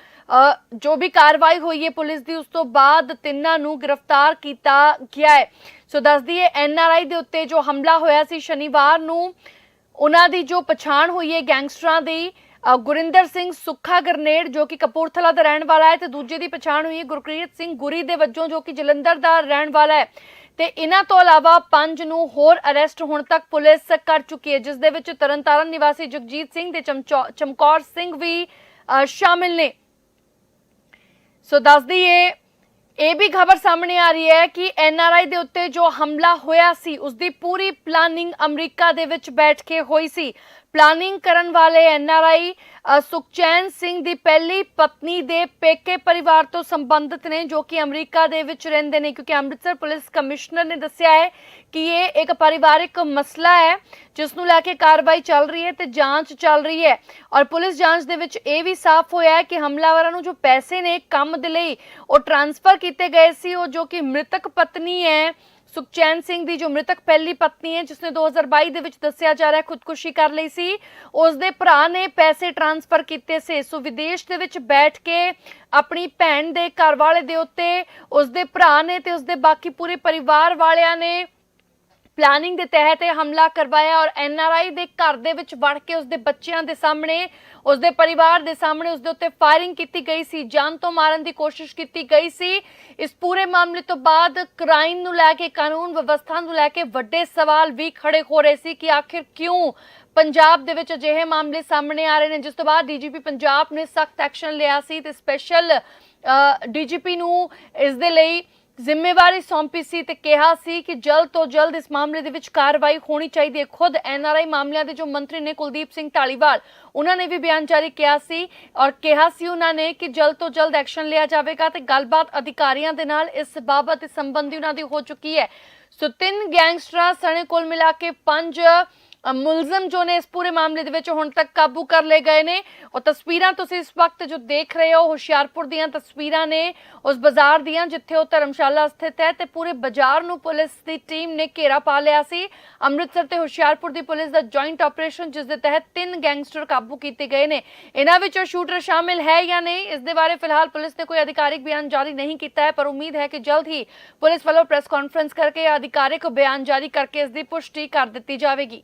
ਜੋ ਵੀ ਕਾਰਵਾਈ ਹੋਈ ਹੈ ਪੁਲਿਸ ਦੀ ਉਸ ਤੋਂ ਬਾਅਦ ਤਿੰਨਾਂ ਨੂੰ ਗ੍ਰਿਫਤਾਰ ਕੀਤਾ ਗਿਆ ਹੈ। ਸੋ ਦੱਸ ਦਈਏ ਐਨਆਰਆਈ ਦੇ ਉੱਤੇ ਜੋ ਹਮਲਾ ਹੋਇਆ ਸੀ ਸ਼ਨੀਵਾਰ ਨੂੰ, ਉਹਨਾਂ ਦੀ ਜੋ ਪਛਾਣ ਹੋਈ ਹੈ ਗੈਂਗਸਟਰਾਂ ਦੀ ਗੁਰਿੰਦਰ ਸਿੰਘ ਸੁੱਖਾ ਗਰਨੇਡ ਜੋ ਕਿ ਕਪੂਰਥਲਾ ਦਾ ਰਹਿਣ ਵਾਲਾ ਹੈ ਤੇ ਦੂਜੇ ਦੀ ਪਛਾਣ ਹੋਈ ਹੈ ਗੁਰਕ੍ਰੀਤ ਸਿੰਘ ਗੁਰੀ ਦੇ ਵਜੋਂ ਜੋ ਕਿ ਜਲੰਧਰ ਦਾ ਰਹਿਣ ਵਾਲਾ ਹੈ। ਤੇ ਇਹਨਾਂ ਤੋਂ ਇਲਾਵਾ ਪੰਜ ਨੂੰ ਹੋਰ ਅਰੈਸਟ ਹੁਣ ਤੱਕ ਪੁਲਿਸ ਕਰ ਚੁੱਕੀ ਹੈ, ਜਿਸ ਦੇ ਵਿੱਚ ਤਰਨਤਾਰਨ ਨਿਵਾਸੀ ਜਗਜੀਤ ਸਿੰਘ ਤੇ ਚਮਚੌ- ਚਮਕੌਰ ਸਿੰਘ ਵੀ ਸ਼ਾਮਿਲ ਨੇ। ਸੋ ਦੱਸ ਦਈਏ, ਇਹ ਵੀ ਖਬਰ ਸਾਹਮਣੇ ਆ ਰਹੀ ਹੈ ਕਿ ਐਨ ਆਰ ਆਈ ਦੇ ਉੱਤੇ ਜੋ ਹਮਲਾ ਹੋਇਆ ਸੀ ਉਸ ਦੀ ਪੂਰੀ ਪਲਾਨਿੰਗ ਅਮਰੀਕਾ ਦੇ ਵਿੱਚ ਬੈਠ ਕੇ ਹੋਈ ਸੀ। ਪਲਾਨਿੰਗ ਕਰਨ ਵਾਲੇ ਐਨਆਰਆਈ ਸੁਖਚੈਨ ਸਿੰਘ ਦੀ ਪਹਿਲੀ ਪਤਨੀ ਦੇ ਪੇਕੇ ਪਰਿਵਾਰ ਤੋਂ ਸੰਬੰਧਿਤ ਨੇ, ਜੋ ਕਿ ਅਮਰੀਕਾ ਦੇ ਵਿੱਚ ਰਹਿੰਦੇ ਨੇ, ਕਿਉਂਕਿ ਅੰਮ੍ਰਿਤਸਰ ਪੁਲਿਸ ਕਮਿਸ਼ਨਰ ਨੇ ਦੱਸਿਆ ਹੈ ਕਿ ਇਹ ਇੱਕ ਪਰਿਵਾਰਿਕ ਮਸਲਾ ਹੈ, ਜਿਸ ਨੂੰ ਲੈ ਕੇ ਕਾਰਵਾਈ ਚੱਲ ਰਹੀ ਹੈ ਤੇ ਜਾਂਚ ਚੱਲ ਰਹੀ ਹੈ। ਔਰ ਪੁਲਿਸ ਜਾਂਚ ਦੇ ਵਿੱਚ ਇਹ ਵੀ ਸਾਫ਼ ਹੋਇਆ ਹੈ ਕਿ ਹਮਲਾਵਰਾਂ ਨੂੰ ਜੋ ਪੈਸੇ ਨੇ, ਕੰਮ ਦੇ ਲਈ ਉਹ ਟ੍ਰਾਂਸਫਰ ਕੀਤੇ ਗਏ ਸੀ, ਉਹ ਜੋ ਕਿ ਮ੍ਰਿਤਕ ਪਤਨੀ ਹੈ ਸੁਖਚੈਨ ਸਿੰਘ ਦੀ ਜੋ ਮ੍ਰਿਤਕ ਪਹਿਲੀ ਪਤਨੀ ਹੈ, ਜਿਸਨੇ 2022 ਦੇ ਵਿੱਚ ਦੱਸਿਆ ਜਾ ਰਿਹਾ ਹੈ ਖੁਦਕੁਸ਼ੀ ਕਰ ਲਈ ਸੀ ਉਸ ਦੇ ਭਰਾ ਨੇ ਪੈਸੇ ਟ੍ਰਾਂਸਫਰ ਕੀਤੇ ਸੀ। ਸੋ ਵਿਦੇਸ਼ ਦੇ ਵਿੱਚ ਬੈਠ ਕੇ ਆਪਣੀ ਭੈਣ ਦੇ ਘਰ ਵਾਲੇ ਦੇ ਉੱਤੇ ਉਸ ਦੇ ਭਰਾ ਨੇ ਤੇ ਉਸ ਦੇ ਬਾਕੀ ਪੂਰੇ ਪਰਿਵਾਰ ਵਾਲਿਆਂ ਨੇ ਪਲੈਨਿੰਗ ਦੇ ਤਹਿਤ ਇਹ ਹਮਲਾ ਕਰਵਾਇਆ ਔਰ ਐਨਆਰਆਈ ਦੇ ਘਰ ਦੇ ਵਿੱਚ ਵੜ ਕੇ ਉਸਦੇ ਬੱਚਿਆਂ ਦੇ ਸਾਹਮਣੇ, ਉਸਦੇ ਪਰਿਵਾਰ ਦੇ ਸਾਹਮਣੇ ਉਸਦੇ ਉੱਤੇ ਫਾਇਰਿੰਗ ਕੀਤੀ ਗਈ ਸੀ, ਜਾਨ ਤੋਂ ਮਾਰਨ ਦੀ ਕੋਸ਼ਿਸ਼ ਕੀਤੀ ਗਈ ਸੀ। ਇਸ ਪੂਰੇ ਮਾਮਲੇ ਤੋਂ ਬਾਅਦ ਕ੍ਰਾਈਮ ਨੂੰ ਲੈ ਕੇ, ਕਾਨੂੰਨ ਵਿਵਸਥਾ ਨੂੰ ਲੈ ਕੇ ਵੱਡੇ ਸਵਾਲ ਵੀ ਖੜੇ ਹੋ ਰਹੇ ਸੀ ਕਿ ਆਖਿਰ ਕਿਉਂ ਪੰਜਾਬ ਦੇ ਵਿੱਚ ਅਜਿਹੇ ਮਾਮਲੇ ਸਾਹਮਣੇ ਆ ਰਹੇ ਨੇ, ਜਿਸ ਤੋਂ ਬਾਅਦ ਡੀਜੀਪੀ ਪੰਜਾਬ ਨੇ ਸਖਤ ਐਕਸ਼ਨ ਲਿਆ ਸੀ ਤੇ ਸਪੈਸ਼ਲ ਡੀਜੀਪੀ ਨੂੰ ਇਸ ਦੇ ਲਈ ਜ਼ਿੰਮੇਵਾਰੀ ਸੌਂਪੀ ਸੀ ਤੇ ਕਿਹਾ ਸੀ ਕਿ ਜਲਦ ਤੋਂ ਜਲਦ ਇਸ ਮਾਮਲੇ ਦੇ ਵਿੱਚ ਕਾਰਵਾਈ ਹੋਣੀ ਚਾਹੀਦੀ ਹੈ। ਖੁਦ ਐਨਆਰਆਈ ਮਾਮਲਿਆਂ ਦੇ ਜੋ ਮੰਤਰੀ ਨੇ ਕੁਲਦੀਪ ਸਿੰਘ ਢਾਲੀਵਾਲ, ਉਹਨਾਂ ਨੇ ਵੀ ਬਿਆਨ ਜਾਰੀ ਕੀਤਾ ਸੀ ਔਰ ਕਿਹਾ ਸੀ ਉਹਨਾਂ ਨੇ ਕਿ ਜਲਦ ਤੋਂ ਜਲਦ ਐਕਸ਼ਨ ਲਿਆ ਜਾਵੇਗਾ ਤੇ ਗੱਲਬਾਤ ਅਧਿਕਾਰੀਆਂ ਦੇ ਨਾਲ ਇਸ ਬਾਬਤ ਸੰਬੰਧੀ ਉਹਨਾਂ ਦੀ ਹੋ ਚੁੱਕੀ ਹੈ। ਸੋ ਤਿੰਨ ਗੈਂਗਸਟਰਾਂ ਸਣੇ ਕੋਲ ਮਿਲਾ ਕੇ ਪੰਜ ਅ, ਮੁਲਜ਼ਮ ਜੋ ਨੇ ਇਸ ਪੂਰੇ ਮਾਮਲੇ ਦੇ ਵਿੱਚ ਹੁਣ ਤੱਕ ਕਾਬੂ ਕਰ ਲਏ ਗਏ ਨੇ। ਉਹ ਤਸਵੀਰਾਂ ਤੁਸੀਂ ਇਸ ਵਕਤ ਜੋ ਦੇਖ ਰਹੇ ਹੋ ਹੁਸ਼ਿਆਰਪੁਰ ਦੀਆਂ ਤਸਵੀਰਾਂ ਨੇ ਉਸ ਬਾਜ਼ਾਰ ਦੀਆਂ ਜਿੱਥੇ ਉਹ ਧਰਮਸ਼ਾਲਾ ਸਥਿਤ ਹੈ ਤੇ ਪੂਰੇ ਬਾਜ਼ਾਰ ਨੂੰ ਪੁਲਿਸ ਦੀ ਟੀਮ ਨੇ ਘੇਰਾ ਪਾ ਲਿਆ ਸੀ। ਅੰਮ੍ਰਿਤਸਰ ਤੇ ਹੁਸ਼ਿਆਰਪੁਰ ਦੀ ਪੁਲਿਸ ਦਾ ਜੁਆਇੰਟ ਆਪਰੇਸ਼ਨ ਜਿਸ ਦੇ ਤਹਿਤ ਤਿੰਨ ਗੈਂਗਸਟਰ ਕਾਬੂ ਕੀਤੇ ਗਏ ਨੇ। ਇਹਨਾਂ ਵਿੱਚੋਂ ਸ਼ੂਟਰ ਸ਼ਾਮਿਲ ਹੈ ਜਾਂ ਨਹੀਂ ਇਸ ਦੇ ਬਾਰੇ ਫਿਲਹਾਲ ਪੁਲਿਸ ਨੇ ਕੋਈ ਅਧਿਕਾਰਿਕ ਬਿਆਨ ਜਾਰੀ ਨਹੀਂ ਕੀਤਾ ਹੈ ਪਰ ਉਮੀਦ ਹੈ ਕਿ ਜਲਦ ਹੀ ਪੁਲਿਸ ਵੱਲੋਂ ਪ੍ਰੈਸ ਕਾਨਫਰੰਸ ਕਰਕੇ ਅਧਿਕਾਰਿਕ ਬਿਆਨ ਜਾਰੀ ਕਰਕੇ ਇਸ ਦੀ ਪੁਸ਼ਟੀ ਕਰ ਦਿੱਤੀ ਜਾਵੇਗੀ।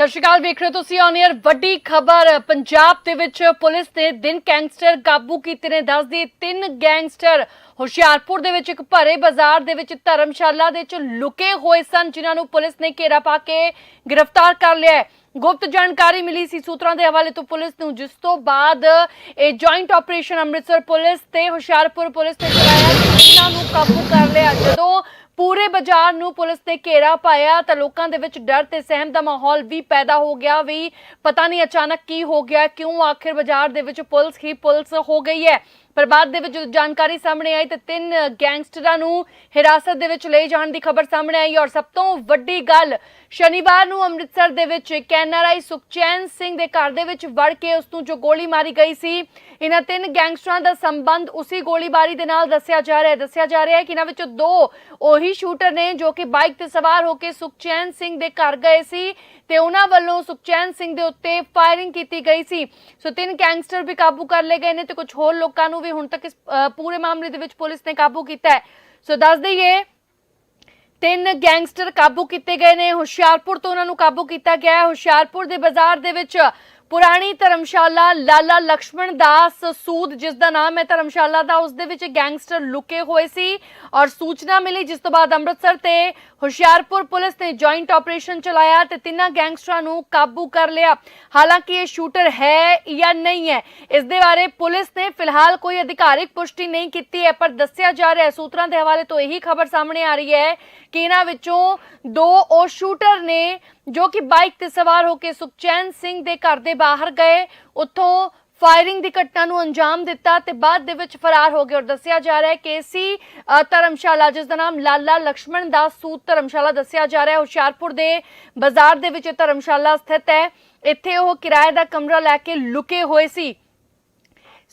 ਸਤਿ ਸ਼੍ਰੀ ਅਕਾਲ, ਵੇਖ ਰਹੇ ਹੋ ਤੁਸੀਂ ਔਨ 에ਅਰ ਵੱਡੀ ਖਬਰ, ਪੰਜਾਬ ਦੇ ਵਿੱਚ ਪੁਲਿਸ ਨੇ ਦਿਨ ਗੈਂਗਸਟਰ ਕਾਬੂ ਕੀਤੇ ਨੇ। ਦੱਸਦੀ ਤਿੰਨ ਗੈਂਗਸਟਰ ਹੁਸ਼ਿਆਰਪੁਰ ਦੇ ਵਿੱਚ, ਇੱਕ ਭਰੇ ਬਾਜ਼ਾਰ ਦੇ ਵਿੱਚ ਧਰਮਸ਼ਾਲਾ ਦੇ ਵਿੱਚ ਲੁਕੇ ਹੋਏ ਸਨ, ਜਿਨ੍ਹਾਂ ਨੂੰ ਪੁਲਿਸ ਨੇ ਘੇਰਾ ਪਾ ਕੇ ਗ੍ਰਿਫਤਾਰ ਕਰ ਲਿਆ ਹੈ। ਗੁਪਤ ਜਾਣਕਾਰੀ ਮਿਲੀ ਸੀ ਸੂਤਰਾਂ ਦੇ ਹਵਾਲੇ ਤੋਂ ਪੁਲਿਸ ਨੂੰ, ਜਿਸ ਤੋਂ ਬਾਅਦ ਇਹ ਜੁਆਇੰਟ ਆਪਰੇਸ਼ਨ ਅੰਮ੍ਰਿਤਸਰ ਪੁਲਿਸ ਤੇ ਹੁਸ਼ਿਆਰਪੁਰ ਪੁਲਿਸ ਨੇ ਚਲਾਇਆ ਤੇ ਇਹਨਾਂ ਨੂੰ ਕਾਬੂ ਕਰ ਲਿਆ। ਜਦੋਂ ਪੂਰੇ ਬਾਜ਼ਾਰ ਨੂੰ ਪੁਲਿਸ ਨੇ ਘੇਰਾ ਪਾਇਆ ਤਾਂ ਲੋਕਾਂ ਦੇ ਵਿੱਚ ਡਰ ਤੇ ਸਹਿਮ ਦਾ ਮਾਹੌਲ ਵੀ ਪੈਦਾ ਹੋ ਗਿਆ। ਵੀ ਪਤਾ ਨਹੀਂ ਅਚਾਨਕ ਕੀ ਹੋ ਗਿਆ, ਕਿਉਂ ਆਖਿਰ ਬਾਜ਼ਾਰ ਦੇ ਵਿੱਚ ਪੁਲਿਸ ਹੀ ਪੁਲਿਸ ਹੋ ਗਈ ਹੈ? ਪਰ ਬਾਅਦ ਦੇ ਵਿੱਚ ਜਦੋਂ ਜਾਣਕਾਰੀ ਸਾਹਮਣੇ ਆਈ ਤਾਂ ਤਿੰਨ ਗੈਂਗਸਟਰਾਂ ਨੂੰ ਹਿਰਾਸਤ ਦੇ ਵਿੱਚ ਲਏ ਜਾਣ ਦੀ ਖਬਰ ਸਾਹਮਣੇ ਆਈ ਔਰ ਸਭ ਤੋਂ ਵੱਡੀ ਗੱਲ, ਸ਼ਨੀਵਾਰ ਨੂੰ ਅੰਮ੍ਰਿਤਸਰ ਦੇ ਵਿੱਚ ਕੈਨਰਾਈ ਸੁਖਚੈਨ ਸਿੰਘ ਦੇ ਘਰ ਦੇ ਵਿੱਚ ਵੜ ਕੇ ਉਸ ਨੂੰ ਜੋ ਗੋਲੀ ਮਾਰੀ ਗਈ ਸੀ, ਇਹਨਾਂ ਤਿੰਨ ਗੈਂਗਸਟਰਾਂ ਦਾ ਸੰਬੰਧ ਉਸੇ ਗੋਲੀਬਾਰੀ ਦੇ ਨਾਲ ਦੱਸਿਆ ਜਾ ਰਿਹਾ ਹੈ। ਦੱਸਿਆ ਜਾ ਰਿਹਾ ਹੈ ਕਿ ਇਹਨਾਂ ਵਿੱਚੋਂ ਦੋ ਉਹੀ ਸ਼ੂਟਰ ਨੇ ਜੋ ਕਿ ਬਾਈਕ ਤੇ ਸਵਾਰ ਹੋ ਕੇ ਸੁਖਚੈਨ ਸਿੰਘ ਦੇ ਘਰ ਗਏ ਸੀ ਤੇ ਉਹਨਾਂ ਵੱਲੋਂ ਸੁਖਚੈਨ ਸਿੰਘ ਦੇ ਉੱਤੇ ਫਾਇਰਿੰਗ ਕੀਤੀ ਗਈ ਸੀ। ਸੋ ਤਿੰਨ ਗੈਂਗਸਟਰ ਵੀ ਕਾਬੂ ਕਰ ਲਏ ਗਏ ਨੇ ਤੇ ਕੁਝ ਹੋਰ ਲੋਕਾਂ ਨੂੰ ਵੀ ਹੁਣ ਤੱਕ ਇਸ ਅ, ਪੂਰੇ ਮਾਮਲੇ ਦੇ ਵਿੱਚ ਪੁਲਿਸ ਨੇ ਕਾਬੂ ਕੀਤਾ ਹੈ। ਸੋ ਦੱਸ ਦਈਏ ਤਿੰਨ ਗੈਂਗਸਟਰ ਕਾਬੂ ਕੀਤੇ ਗਏ ਨੇ। ਹੁਸ਼ਿਆਰਪੁਰ ਤੋਂ ਉਹਨਾਂ ਨੂੰ ਕਾਬੂ ਕੀਤਾ ਗਿਆ ਹੈ। ਹੁਸ਼ਿਆਰਪੁਰ ਦੇ ਬਾਜ਼ਾਰ ਦੇ ਵਿੱਚ ਪੁਰਾਣੀ ਧਰਮਸ਼ਾਲਾ ਲਾਲਾ ਲਕਸ਼ਮਣ ਦਾਸ ਸੂਦ, ਜਿਸ ਦਾ ਨਾਮ ਹੈ ਧਰਮਸ਼ਾਲਾ ਦਾ, ਉਸ ਦੇ ਵਿੱਚ ਗੈਂਗਸਟਰ ਲੁਕੇ ਹੋਏ ਸੀ ਔਰ ਸੂਚਨਾ ਮਿਲੀ, ਜਿਸ ਤੋਂ ਬਾਅਦ ਅੰਮ੍ਰਿਤਸਰ ਤੇ ਹੁਸ਼ਿਆਰਪੁਰ ਪੁਲਿਸ ਨੇ ਜੁਆਇੰਟ ਆਪਰੇਸ਼ਨ ਚਲਾਇਆ ਤੇ ਤਿੰਨਾਂ ਗੈਂਗਸਟਰਾਂ ਨੂੰ ਕਾਬੂ ਕਰ ਲਿਆ। ਹਾਲਾਂਕਿ ਇਹ ਸ਼ੂਟਰ ਹੈ ਜਾਂ ਨਹੀਂ ਹੈ, ਇਸ ਦੇ ਬਾਰੇ ਪੁਲਿਸ ਨੇ ਫਿਲਹਾਲ ਕੋਈ ਅਧਿਕਾਰਿਕ ਪੁਸ਼ਟੀ ਨਹੀਂ ਕੀਤੀ ਹੈ, ਪਰ ਦੱਸਿਆ ਜਾ ਰਿਹਾ ਸੂਤਰਾਂ ਦੇ ਹਵਾਲੇ ਤੋਂ ਇਹੀ ਖਬਰ ਸਾਹਮਣੇ ਆ ਰਹੀ ਹੈ ਕਿ ਇਹਨਾਂ ਵਿੱਚੋਂ ਦੋ ਉਹ ਸ਼ੂਟਰ ਨੇ ਜੋ ਕਿ ਬਾਈਕ ਤੇ ਸਵਾਰ ਹੋ ਕੇ ਸੁਖਚੈਨ ਸਿੰਘ ਦੇ ਘਰ ਦੇ ਬਾਹਰ ਗਏ ਫਾਇਰਿੰਗ ਦੀ ਘਟਨਾ ਨੂੰ ਅੰਜਾਮ ਦਿੱਤਾ ਤੇ ਬਾਅਦ ਦੇ ਵਿੱਚ ਫਰਾਰ ਹੋ ਗਏ ਔਰ ਦੱਸਿਆ ਜਾ ਰਿਹਾ ਹੈ ਕੇਸੀ ਧਰਮਸ਼ਾਲਾ, ਜਿਸ ਦਾ ਨਾਮ ਲਾਲਾ ਲక్ష్మణ ਦਾਸ ਸੂਤ ਧਰਮਸ਼ਾਲਾ ਦੱਸਿਆ ਜਾ ਰਿਹਾ ਹੈ, ਹੁਸ਼ਿਆਰਪੁਰ ਦੇ ਬਾਜ਼ਾਰ ਦੇ ਵਿੱਚ ਧਰਮਸ਼ਾਲਾ ਸਥਿਤ ਹੈ। ਇੱਥੇ ਉਹ ਕਿਰਾਏ ਦਾ ਕਮਰਾ ਲੈ ਕੇ ਲੁਕੇ ਹੋਏ ਸੀ।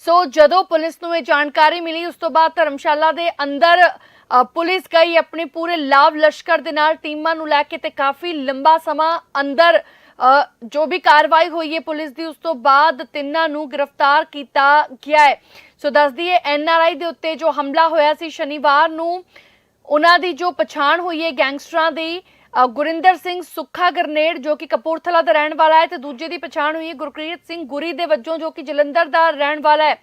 ਸੋ ਜਦੋਂ ਪੁਲਿਸ ਨੂੰ ਇਹ ਜਾਣਕਾਰੀ ਮਿਲੀ, ਉਸ ਤੋਂ ਬਾਅਦ ਧਰਮਸ਼ਾਲਾ ਦੇ ਅੰਦਰ ਪੁਲਿਸ ਗਈ ਆਪਣੇ ਪੂਰੇ ਲਾਭ ਲਸ਼ਕਰ ਦੇ ਨਾਲ ਟੀਮਾਂ ਨੂੰ ਲੈ ਕੇ ਤੇ ਕਾਫੀ ਲੰਬਾ ਸਮਾਂ ਅੰਦਰ ਜੋ ਵੀ ਕਾਰਵਾਈ ਹੋਈ ਹੈ ਪੁਲਿਸ ਦੀ, ਉਸ ਤੋਂ ਬਾਅਦ ਤਿੰਨਾਂ ਨੂੰ ਗ੍ਰਿਫਤਾਰ ਕੀਤਾ ਗਿਆ ਹੈ। ਸੋ ਦੱਸਦੀ ਹੈ ਐਨਆਰਆਈ ਦੇ ਉੱਤੇ ਜੋ ਹਮਲਾ ਹੋਇਆ ਸੀ ਸ਼ਨੀਵਾਰ ਨੂੰ, ਉਹਨਾਂ ਦੀ ਜੋ ਪਛਾਣ ਹੋਈ ਹੈ ਗੈਂਗਸਟਰਾਂ ਦੀ ਗੁਰਿੰਦਰ ਸਿੰਘ ਸੁੱਖਾ ਗਰਨੇਡ, ਜੋ ਕਿ ਕਪੂਰਥਲਾ ਦਾ ਰਹਿਣ ਵਾਲਾ ਹੈ ਤੇ ਦੂਜੇ ਦੀ ਪਛਾਣ ਹੋਈ ਹੈ ਗੁਰਕ੍ਰੀਤ ਸਿੰਘ ਗੁਰੀ ਦੇ ਵਜੋਂ, ਜੋ ਕਿ ਜਲੰਧਰ ਦਾ ਰਹਿਣ ਵਾਲਾ ਹੈ।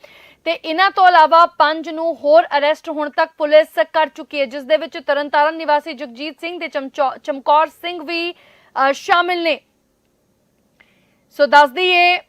ਤੇ ਇਹਨਾਂ ਤੋਂ ਇਲਾਵਾ ਪੰਜ ਨੂੰ ਹੋਰ ਅਰੈਸਟ ਹੁਣ ਤੱਕ ਪੁਲਿਸ ਕਰ ਚੁੱਕੀ ਹੈ ਜਿਸ ਦੇ ਵਿੱਚ ਤਰਨਤਾਰਨ ਨਿਵਾਸੀ ਜਗਜੀਤ ਸਿੰਘ ਤੇ ਚਮਚੌ- ਚਮਕੌਰ ਸਿੰਘ ਵੀ ਅ, ਸ਼ਾਮਿਲ ਨੇ। ਸੋ ਦੱਸ ਦਈਏ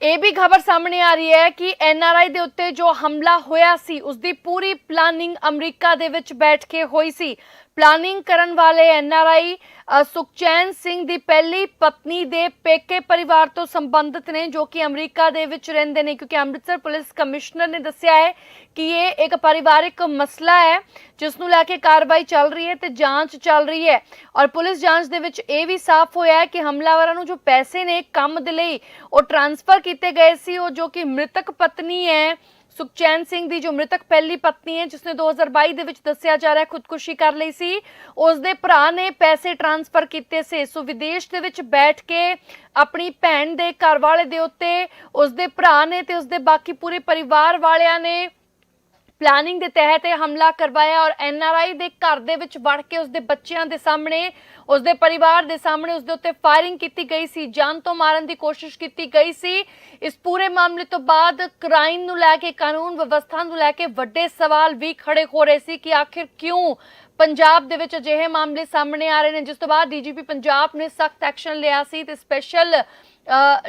ਇਹ ਵੀ ਖਬਰ ਸਾਹਮਣੇ ਆ ਰਹੀ ਹੈ ਕਿ ਐਨਆਰਆਈ ਦੇ ਉੱਤੇ ਜੋ ਹਮਲਾ ਹੋਇਆ ਸੀ ਉਸ ਦੀ ਪੂਰੀ ਪਲਾਨਿੰਗ ਅਮਰੀਕਾ ਦੇ ਵਿੱਚ ਬੈਠ ਕੇ ਹੋਈ ਸੀ। ਪਲਾਨਿੰਗ ਕਰਨ ਵਾਲੇ ਐਨਆਰਆਈ ਸੁਖਚੈਨ ਸਿੰਘ ਦੀ ਪਹਿਲੀ ਪਤਨੀ ਦੇ ਪੇਕੇ ਪਰਿਵਾਰ ਤੋਂ ਸੰਬੰਧਿਤ ਨੇ, ਜੋ ਕਿ ਅਮਰੀਕਾ ਦੇ ਵਿੱਚ ਰਹਿੰਦੇ ਨੇ, ਕਿਉਂਕਿ ਅੰਮ੍ਰਿਤਸਰ ਪੁਲਿਸ ਕਮਿਸ਼ਨਰ ਨੇ ਦੱਸਿਆ ਹੈ ਕਿ ਇਹ ਇੱਕ ਪਰਿਵਾਰਿਕ ਮਸਲਾ ਹੈ, ਜਿਸ ਨੂੰ ਲੈ ਕੇ ਕਾਰਵਾਈ ਚੱਲ ਰਹੀ ਹੈ ਤੇ ਜਾਂਚ ਚੱਲ ਰਹੀ ਹੈ। ਔਰ ਪੁਲਿਸ ਜਾਂਚ ਦੇ ਵਿੱਚ ਇਹ ਵੀ ਸਾਫ਼ ਹੋਇਆ ਹੈ ਕਿ ਹਮਲਾਵਰਾਂ ਨੂੰ ਜੋ ਪੈਸੇ ਨੇ, ਕੰਮ ਦੇ ਲਈ ਉਹ ਟ੍ਰਾਂਸਫਰ ਕੀਤੇ ਗਏ ਸੀ, ਉਹ ਜੋ ਕਿ ਮ੍ਰਿਤਕ ਪਤਨੀ ਹੈ ਸੁਖਚੈਨ ਸਿੰਘ ਦੀ ਜੋ ਮ੍ਰਿਤਕ ਪਹਿਲੀ ਪਤਨੀ ਹੈ ਜਿਸ ਜਿਸਨੇ 2022 ਦੇ ਵਿੱਚ ਦੱਸਿਆ ਜਾ ਰਿਹਾ ਖੁਦਕੁਸ਼ੀ ਕਰ ਲਈ ਸੀ। ਉਸ ਦੇ ਭਰਾ ਨੇ ਪੈਸੇ ਟ੍ਰਾਂਸਫਰ ਕੀਤੇ ਸੀ। ਸੋ ਵਿਦੇਸ਼ ਦੇ ਵਿੱਚ ਬੈਠ ਕੇ ਆਪਣੀ ਭੈਣ ਦੇ ਘਰ ਵਾਲੇ ਦੇ ਉੱਤੇ ਉਸ ਦੇ ਭਰਾ ਨੇ ਤੇ ਉਸ ਦੇ ਬਾਕੀ ਪੂਰੇ ਪਰਿਵਾਰ ਵਾਲਿਆਂ ਨੇ ਪਲਾਨਿੰਗ ਦੇ ਤਹਿਤ ਇਹ ਹਮਲਾ ਕਰਵਾਇਆ ਔਰ ਐਨਆਰਆਈ ਦੇ ਘਰ ਦੇ ਵਿੱਚ ਵੜ ਕੇ ਉਸਦੇ ਬੱਚਿਆਂ ਦੇ ਸਾਹਮਣੇ, ਉਸਦੇ ਪਰਿਵਾਰ ਦੇ ਸਾਹਮਣੇ ਉਸਦੇ ਉੱਤੇ ਫਾਇਰਿੰਗ ਕੀਤੀ ਗਈ ਸੀ, ਜਾਨ ਤੋਂ ਮਾਰਨ ਦੀ ਕੋਸ਼ਿਸ਼ ਕੀਤੀ ਗਈ ਸੀ। ਇਸ ਪੂਰੇ ਮਾਮਲੇ ਤੋਂ ਬਾਅਦ ਕ੍ਰਾਈਮ ਨੂੰ ਲੈ ਕੇ, ਕਾਨੂੰਨ ਵਿਵਸਥਾ ਨੂੰ ਲੈ ਕੇ ਵੱਡੇ ਸਵਾਲ ਵੀ ਖੜੇ ਹੋ ਰਹੇ ਸੀ ਕਿ ਆਖਿਰ ਕਿਉਂ ਪੰਜਾਬ ਦੇ ਵਿੱਚ ਅਜਿਹੇ ਮਾਮਲੇ ਸਾਹਮਣੇ ਆ ਰਹੇ ਨੇ, ਜਿਸ ਤੋਂ ਬਾਅਦ ਡੀਜੀਪੀ ਪੰਜਾਬ ਨੇ ਸਖਤ ਐਕਸ਼ਨ ਲਿਆ ਸੀ ਤੇ ਸਪੈਸ਼ਲ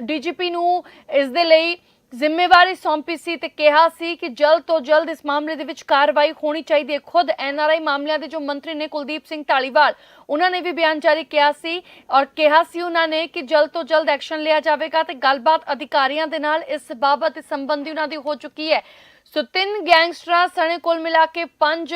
ਡੀਜੀਪੀ ਨੂੰ ਇਸ ਦੇ ਲਈ ਜ਼ਿੰਮੇਵਾਰੀ ਸੌਂਪੀ ਸੀ ਤੇ ਕਿਹਾ ਸੀ ਕਿ ਜਲਦ ਤੋਂ ਜਲਦ ਇਸ ਮਾਮਲੇ ਦੇ ਵਿੱਚ ਕਾਰਵਾਈ ਹੋਣੀ ਚਾਹੀਦੀ ਹੈ। ਖੁਦ ਐਨਆਰਆਈ ਮਾਮਲਿਆਂ ਦੇ ਜੋ ਮੰਤਰੀ ਨੇ ਕੁਲਦੀਪ ਸਿੰਘ ਢਾਲੀਵਾਲ, ਉਹਨਾਂ ਨੇ ਵੀ ਬਿਆਨ ਜਾਰੀ ਕੀਤਾ ਸੀ ਔਰ ਕਿਹਾ ਸੀ ਉਹਨਾਂ ਨੇ ਕਿ ਜਲਦ ਤੋਂ ਜਲਦ ਐਕਸ਼ਨ ਲਿਆ ਜਾਵੇਗਾ ਤੇ ਗੱਲਬਾਤ ਅਧਿਕਾਰੀਆਂ ਦੇ ਨਾਲ ਇਸ ਬਾਬਤ ਸੰਬੰਧੀ ਉਹਨਾਂ ਦੀ ਹੋ ਚੁੱਕੀ ਹੈ। ਸੋ ਤਿੰਨ ਗੈਂਗਸਟਰਾਂ ਸਣੇ ਕੋਲ ਮਿਲਾ ਕੇ ਪੰਜ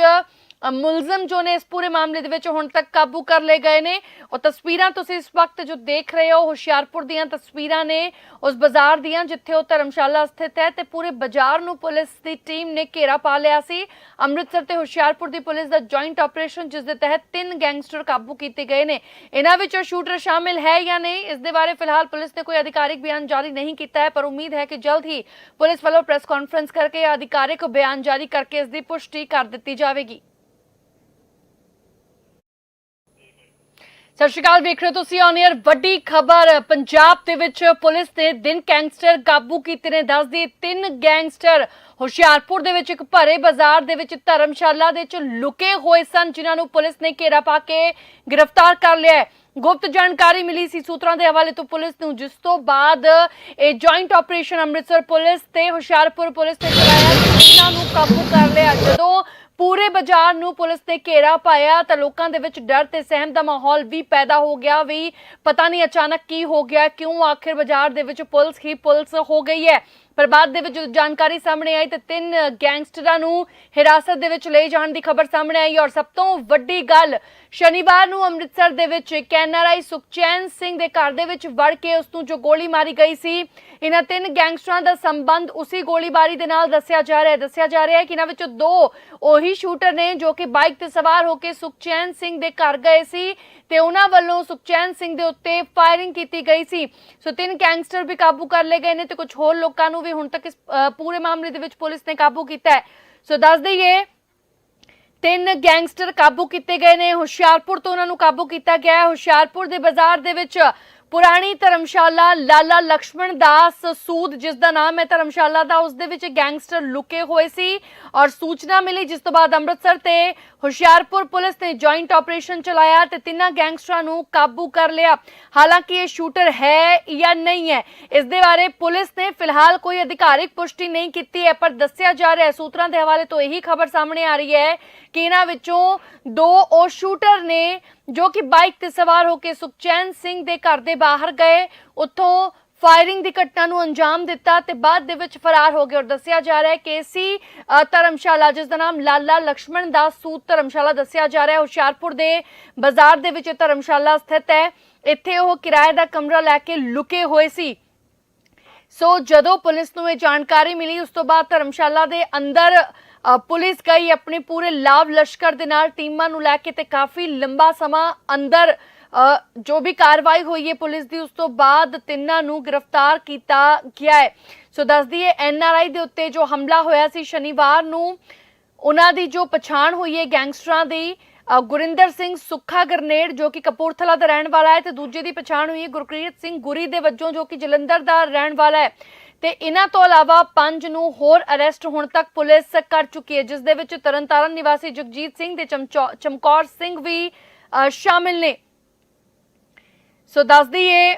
ਮੁਲਜ਼ਮ ਜੋ ਨੇ ਇਸ ਪੂਰੇ ਮਾਮਲੇ ਦੇ ਵਿੱਚ ਹੁਣ ਤੱਕ ਕਾਬੂ ਕਰ ਲਏ ਗਏ ਨੇ। ਉਹ ਤਸਵੀਰਾਂ ਤੁਸੀਂ ਇਸ ਵਕਤ ਜੋ ਦੇਖ ਰਹੇ ਹੋ, ਹੁਸ਼ਿਆਰਪੁਰ ਦੀਆਂ ਤਸਵੀਰਾਂ ਨੇ, ਉਸ ਬਾਜ਼ਾਰ ਦੀਆਂ ਜਿੱਥੇ ਉਹ ਧਰਮਸ਼ਾਲਾ ਸਥਿਤ ਹੈ ਤੇ ਪੂਰੇ ਬਾਜ਼ਾਰ ਨੂੰ ਪੁਲਿਸ ਦੀ ਟੀਮ ਨੇ ਘੇਰਾ ਪਾ ਲਿਆ ਸੀ। ਅੰਮ੍ਰਿਤਸਰ ਤੇ ਹੁਸ਼ਿਆਰਪੁਰ ਦੀ ਪੁਲਿਸ ਦਾ ਜੁਆਇੰਟ ਆਪਰੇਸ਼ਨ ਜਿਸ ਦੇ ਤਹਿਤ ਤਿੰਨ ਗੈਂਗਸਟਰ ਕਾਬੂ ਕੀਤੇ ਗਏ ਨੇ। ਇਹਨਾਂ ਵਿੱਚੋਂ ਸ਼ੂਟਰ ਸ਼ਾਮਿਲ ਹੈ ਜਾਂ ਨਹੀਂ, ਇਸ ਦੇ ਬਾਰੇ ਫਿਲਹਾਲ ਪੁਲਿਸ ਨੇ ਕੋਈ ਅਧਿਕਾਰਿਕ ਬਿਆਨ ਜਾਰੀ ਨਹੀਂ ਕੀਤਾ ਹੈ, ਪਰ ਉਮੀਦ ਹੈ ਕਿ ਜਲਦ ਹੀ ਪੁਲਿਸ ਵੱਲੋਂ ਪ੍ਰੈਸ ਕਾਨਫਰੰਸ ਕਰਕੇ ਅਧਿਕਾਰਿਕ ਬਿਆਨ ਜਾਰੀ ਕਰਕੇ ਇਸ ਦੀ ਪੁਸ਼ਟੀ ਕਰ ਦਿੱਤੀ ਜਾਵੇਗੀ। ਸਤਿ ਸ਼੍ਰੀ ਅਕਾਲ, ਵੇਖ ਰਹੇ ਤੁਸੀਂ ਔਨ 에ਅਰ ਵੱਡੀ ਖਬਰ, ਪੰਜਾਬ ਦੇ ਵਿੱਚ ਪੁਲਿਸ ਨੇ ਦਿਨ ਗੈਂਗਸਟਰ ਕਾਬੂ ਕੀਤੇ ਨੇ। ਦੱਸਦੀ ਤਿੰਨ ਗੈਂਗਸਟਰ ਹੁਸ਼ਿਆਰਪੁਰ ਦੇ ਵਿੱਚ ਇੱਕ ਭਰੇ ਬਾਜ਼ਾਰ ਦੇ ਵਿੱਚ ਧਰਮਸ਼ਾਲਾ ਦੇ ਵਿੱਚ ਲੁਕੇ ਹੋਏ ਸਨ, ਜਿਨ੍ਹਾਂ ਨੂੰ ਪੁਲਿਸ ਨੇ ਘੇਰਾ ਪਾ ਕੇ ਗ੍ਰਿਫਤਾਰ ਕਰ ਲਿਆ ਹੈ। ਗੁਪਤ ਜਾਣਕਾਰੀ ਮਿਲੀ ਸੀ ਸੂਤਰਾਂ ਦੇ ਹਵਾਲੇ ਤੋਂ ਪੁਲਿਸ ਨੂੰ, ਜਿਸ ਤੋਂ ਬਾਅਦ ਇਹ ਜੁਆਇੰਟ ਆਪਰੇਸ਼ਨ ਅੰਮ੍ਰਿਤਸਰ ਪੁਲਿਸ ਤੇ ਹੁਸ਼ਿਆਰਪੁਰ ਪੁਲਿਸ ਨੇ ਚਲਾਇਆ ਤੇ ਨੂੰ ਕਾਬੂ ਕਰ ਲਿਆ। ਜਦੋਂ ਪੂਰੇ ਬਾਜ਼ਾਰ ਨੂੰ ਪੁਲਿਸ ਨੇ ਘੇਰਾ ਪਾਇਆ ਤਾਂ ਲੋਕਾਂ ਦੇ ਵਿੱਚ ਡਰ ਤੇ ਸਹਿਮ ਦਾ ਮਾਹੌਲ ਵੀ ਪੈਦਾ ਹੋ ਗਿਆ। ਵੀ ਪਤਾ ਨਹੀਂ ਅਚਾਨਕ ਕੀ ਹੋ ਗਿਆ, ਕਿਉਂ ਆਖਿਰ ਬਾਜ਼ਾਰ ਦੇ ਵਿੱਚ ਪੁਲਿਸ ਹੀ ਪੁਲਿਸ ਹੋ ਗਈ ਹੈ? ਪਰ ਬਾਅਦ ਦੇ ਵਿੱਚ ਜਦੋਂ ਜਾਣਕਾਰੀ ਸਾਹਮਣੇ ਆਈ ਤੇ ਤਿੰਨ ਗੈਂਗਸਟਰਾਂ ਨੂੰ ਹਿਰਾਸਤ ਦੇ ਵਿੱਚ ਲਏ ਜਾਣ ਦੀ ਖਬਰ ਸਾਹਮਣੇ ਆਈ ਔਰ ਸਭ ਤੋਂ ਵੱਡੀ ਗੱਲ ਸ਼ਨੀਵਾਰ ਨੂੰ ਅੰਮ੍ਰਿਤਸਰ ਦੇ ਵਿੱਚ ਇੱਕ ਐਨਆਰਆਈ ਸੁਖਚੈਨ ਸਿੰਘ ਦੇ ਘਰ ਦੇ ਵਿੱਚ ਵੜ ਕੇ ਉਸ ਨੂੰ ਜੋ ਗੋਲੀ ਮਾਰੀ ਗਈ ਸੀ ਇਹਨਾਂ ਤਿੰਨ ਗੈਂਗਸਟਰਾਂ ਦਾ ਸੰਬੰਧ ਉਸੇ ਗੋਲੀਬਾਰੀ ਦੇ ਨਾਲ ਦੱਸਿਆ ਜਾ ਰਿਹਾ ਹੈ। ਦੱਸਿਆ ਜਾ ਰਿਹਾ ਹੈ ਕਿ ਇਹਨਾਂ ਵਿੱਚੋਂ ਦੋ ਉਹੀ ਸ਼ੂਟਰ ਨੇ ਜੋ ਕਿ ਬਾਈਕ ਤੇ ਸਵਾਰ ਹੋ ਕੇ ਸੁਖਚੈਨ ਸਿੰਘ ਦੇ ਘਰ ਗਏ ਸੀ ਤੇ ਉਹਨਾਂ ਵੱਲੋਂ ਸੁਖਚੈਨ ਸਿੰਘ ਦੇ ਉੱਤੇ ਫਾਇਰਿੰਗ ਕੀਤੀ ਗਈ ਸੀ। ਸੋ ਤਿੰਨ ਗੈਂਗਸਟਰ ਵੀ ਕਾਬੂ ਕਰ ਲਏ ਗਏ ਨੇ ਤੇ ਕੁਝ ਹੋਰ ਲੋਕਾਂ ਨੂੰ ਵੀ ਹੁਣ ਤੱਕ ਇਸ ਅ, ਪੂਰੇ ਮਾਮਲੇ ਦੇ ਵਿੱਚ ਪੁਲਿਸ ਨੇ ਕਾਬੂ ਕੀਤਾ ਹੈ। ਸੋ ਦੱਸ ਦਈਏ ਤਿੰਨ ਗੈਂਗਸਟਰ ਕਾਬੂ ਕੀਤੇ ਗਏ ਨੇ। ਹੁਸ਼ਿਆਰਪੁਰ ਤੋਂ ਉਹਨਾਂ ਨੂੰ ਕਾਬੂ ਕੀਤਾ ਗਿਆ ਹੈ। ਹੁਸ਼ਿਆਰਪੁਰ ਦੇ ਬਾਜ਼ਾਰ ਦੇ ਵਿੱਚ ਪੁਰਾਣੀ ਧਰਮਸ਼ਾਲਾ ਲਾਲਾ ਲక్ష్మణ ਦਾਸ ਸੂਦ ਜਿਸ ਦਾ ਨਾਮ ਹੈ ਧਰਮਸ਼ਾਲਾ ਦਾ, ਉਸ ਦੇ ਵਿੱਚ ਗੈਂਗਸਟਰ ਲੁਕੇ ਹੋਏ ਸੀ ਔਰ ਸੂਚਨਾ ਮਿਲੀ, ਜਿਸ ਤੋਂ ਬਾਅਦ ਅੰਮ੍ਰਿਤਸਰ ਤੇ ਹੁਸ਼ਿਆਰਪੁਰ ਪੁਲਿਸ ਨੇ ਜੁਆਇੰਟ ਆਪਰੇਸ਼ਨ ਚਲਾਇਆ ਤੇ ਤਿੰਨਾਂ ਗੈਂਗਸਟਰਾਂ ਨੂੰ ਕਾਬੂ ਕਰ ਲਿਆ। ਹਾਲਾਂਕਿ ਇਹ ਸ਼ੂਟਰ ਹੈ ਜਾਂ ਨਹੀਂ ਹੈ, ਇਸ ਦੇ ਬਾਰੇ ਪੁਲਿਸ ਨੇ ਫਿਲਹਾਲ ਕੋਈ ਅਧਿਕਾਰਿਕ ਪੁਸ਼ਟੀ ਨਹੀਂ ਕੀਤੀ ਹੈ, ਪਰ ਦੱਸਿਆ ਜਾ ਰਿਹਾ ਸੂਤਰਾਂ ਦੇ ਹਵਾਲੇ ਤੋਂ ਇਹੀ ਖਬਰ ਸਾਹਮਣੇ ਆ ਰਹੀ ਹੈ ਕਿ ਇਹਨਾਂ ਵਿੱਚੋਂ ਦੋ ਉਹ ਸ਼ੂਟਰ ਨੇ ਜੋ ਕਿ ਬਾਈਕ ਤੇ ਸਵਾਰ ਹੋ ਕੇ ਸੁਖਚੈਨ ਸਿੰਘ ਦੇ ਘਰ ਦੇ ਬਾਹਰ ਗਏ। ਉੱਥੋਂ ਫਾਇਰਿੰਗ ਦੀ ਘਟਨਾ ਨੂੰ ਅੰਜਾਮ ਦਿੱਤਾ ਤੇ ਬਾਅਦ ਦੇ ਵਿੱਚ ਫਰਾਰ ਹੋ ਗਏ ਔਰ ਦੱਸਿਆ ਜਾ ਰਿਹਾ ਹੈ ਕਿ ਸੀ ਧਰਮਸ਼ਾਲਾ, ਜਿਸ ਦਾ ਨਾਮ ਲਾਲਾ ਲਕਸ਼ਮਣ ਦਾ ਸੂਤ ਧਰਮਸ਼ਾਲਾ ਦੱਸਿਆ ਜਾ ਰਿਹਾ ਹੈ, ਹੁਸ਼ਿਆਰਪੁਰ ਦੇ ਬਾਜ਼ਾਰ ਦੇ ਵਿੱਚ ਧਰਮਸ਼ਾਲਾ ਸਥਿਤ ਹੈ। ਇੱਥੇ ਉਹ ਕਿਰਾਏ ਦਾ ਕਮਰਾ ਲੈ ਕੇ ਲੁਕੇ ਹੋਏ ਸੀ। ਸੋ ਜਦੋਂ ਪੁਲਿਸ ਨੂੰ ਇਹ ਜਾਣਕਾਰੀ ਮਿਲੀ, ਉਸ ਤੋਂ ਬਾਅਦ ਧਰਮਸ਼ਾਲਾ ਦੇ ਅੰਦਰ ਪੁਲਿਸ ਗਈ ਆਪਣੇ ਪੂਰੇ ਲਾਭ ਲਸ਼ਕਰ ਦੇ ਨਾਲ ਟੀਮਾਂ ਨੂੰ ਲੈ ਕੇ ਤੇ ਕਾਫੀ ਲੰਬਾ ਸਮਾਂ ਅੰਦਰ ਜੋ ਵੀ ਕਾਰਵਾਈ ਹੋਈ ਹੈ ਪੁਲਿਸ ਦੀ ਉਸ ਤੋਂ ਬਾਅਦ ਤਿੰਨਾਂ ਨੂੰ ਗ੍ਰਿਫਤਾਰ ਕੀਤਾ ਗਿਆ ਹੈ। ਸੋ ਦੱਸ ਦਈਏ ਐਨਆਰਆਈ ਦੇ ਉੱਤੇ ਜੋ ਹਮਲਾ ਹੋਇਆ ਸੀ ਸ਼ਨੀਵਾਰ ਨੂੰ, ਉਹਨਾਂ ਦੀ ਜੋ ਪਛਾਣ ਹੋਈ ਹੈ ਗੈਂਗਸਟਰਾਂ ਦੀ ਗੁਰਿੰਦਰ ਸਿੰਘ ਸੁੱਖਾ ਗਰਨੇਡ ਜੋ ਕਿ ਕਪੂਰਥਲਾ ਦਾ ਰਹਿਣ ਵਾਲਾ ਹੈ ਤੇ ਦੂਜੇ ਦੀ ਪਛਾਣ ਹੋਈ ਗੁਰਕ੍ਰੀਤ ਸਿੰਘ ਗੁਰੀ ਦੇ ਵਜੋਂ ਜੋ ਕਿ ਜਲੰਧਰ ਦਾ ਰਹਿਣ ਵਾਲਾ ਹੈ। ਤੇ ਇਹਨਾਂ ਤੋਂ ਇਲਾਵਾ ਪੰਜ ਨੂੰ ਹੋਰ ਅਰੈਸਟ ਹੁਣ ਤੱਕ ਪੁਲਿਸ ਕਰ ਚੁੱਕੀ ਹੈ ਜਿਸ ਦੇ ਵਿੱਚ ਤਰਨਤਾਰਨ ਨਿਵਾਸੀ ਜਗਜੀਤ ਸਿੰਘ ਤੇ ਚਮਚੌ- ਚਮਕੌਰ ਸਿੰਘ ਵੀ ਅ, ਸ਼ਾਮਿਲ ਨੇ। ਸੋ ਦੱਸ ਦਈਏ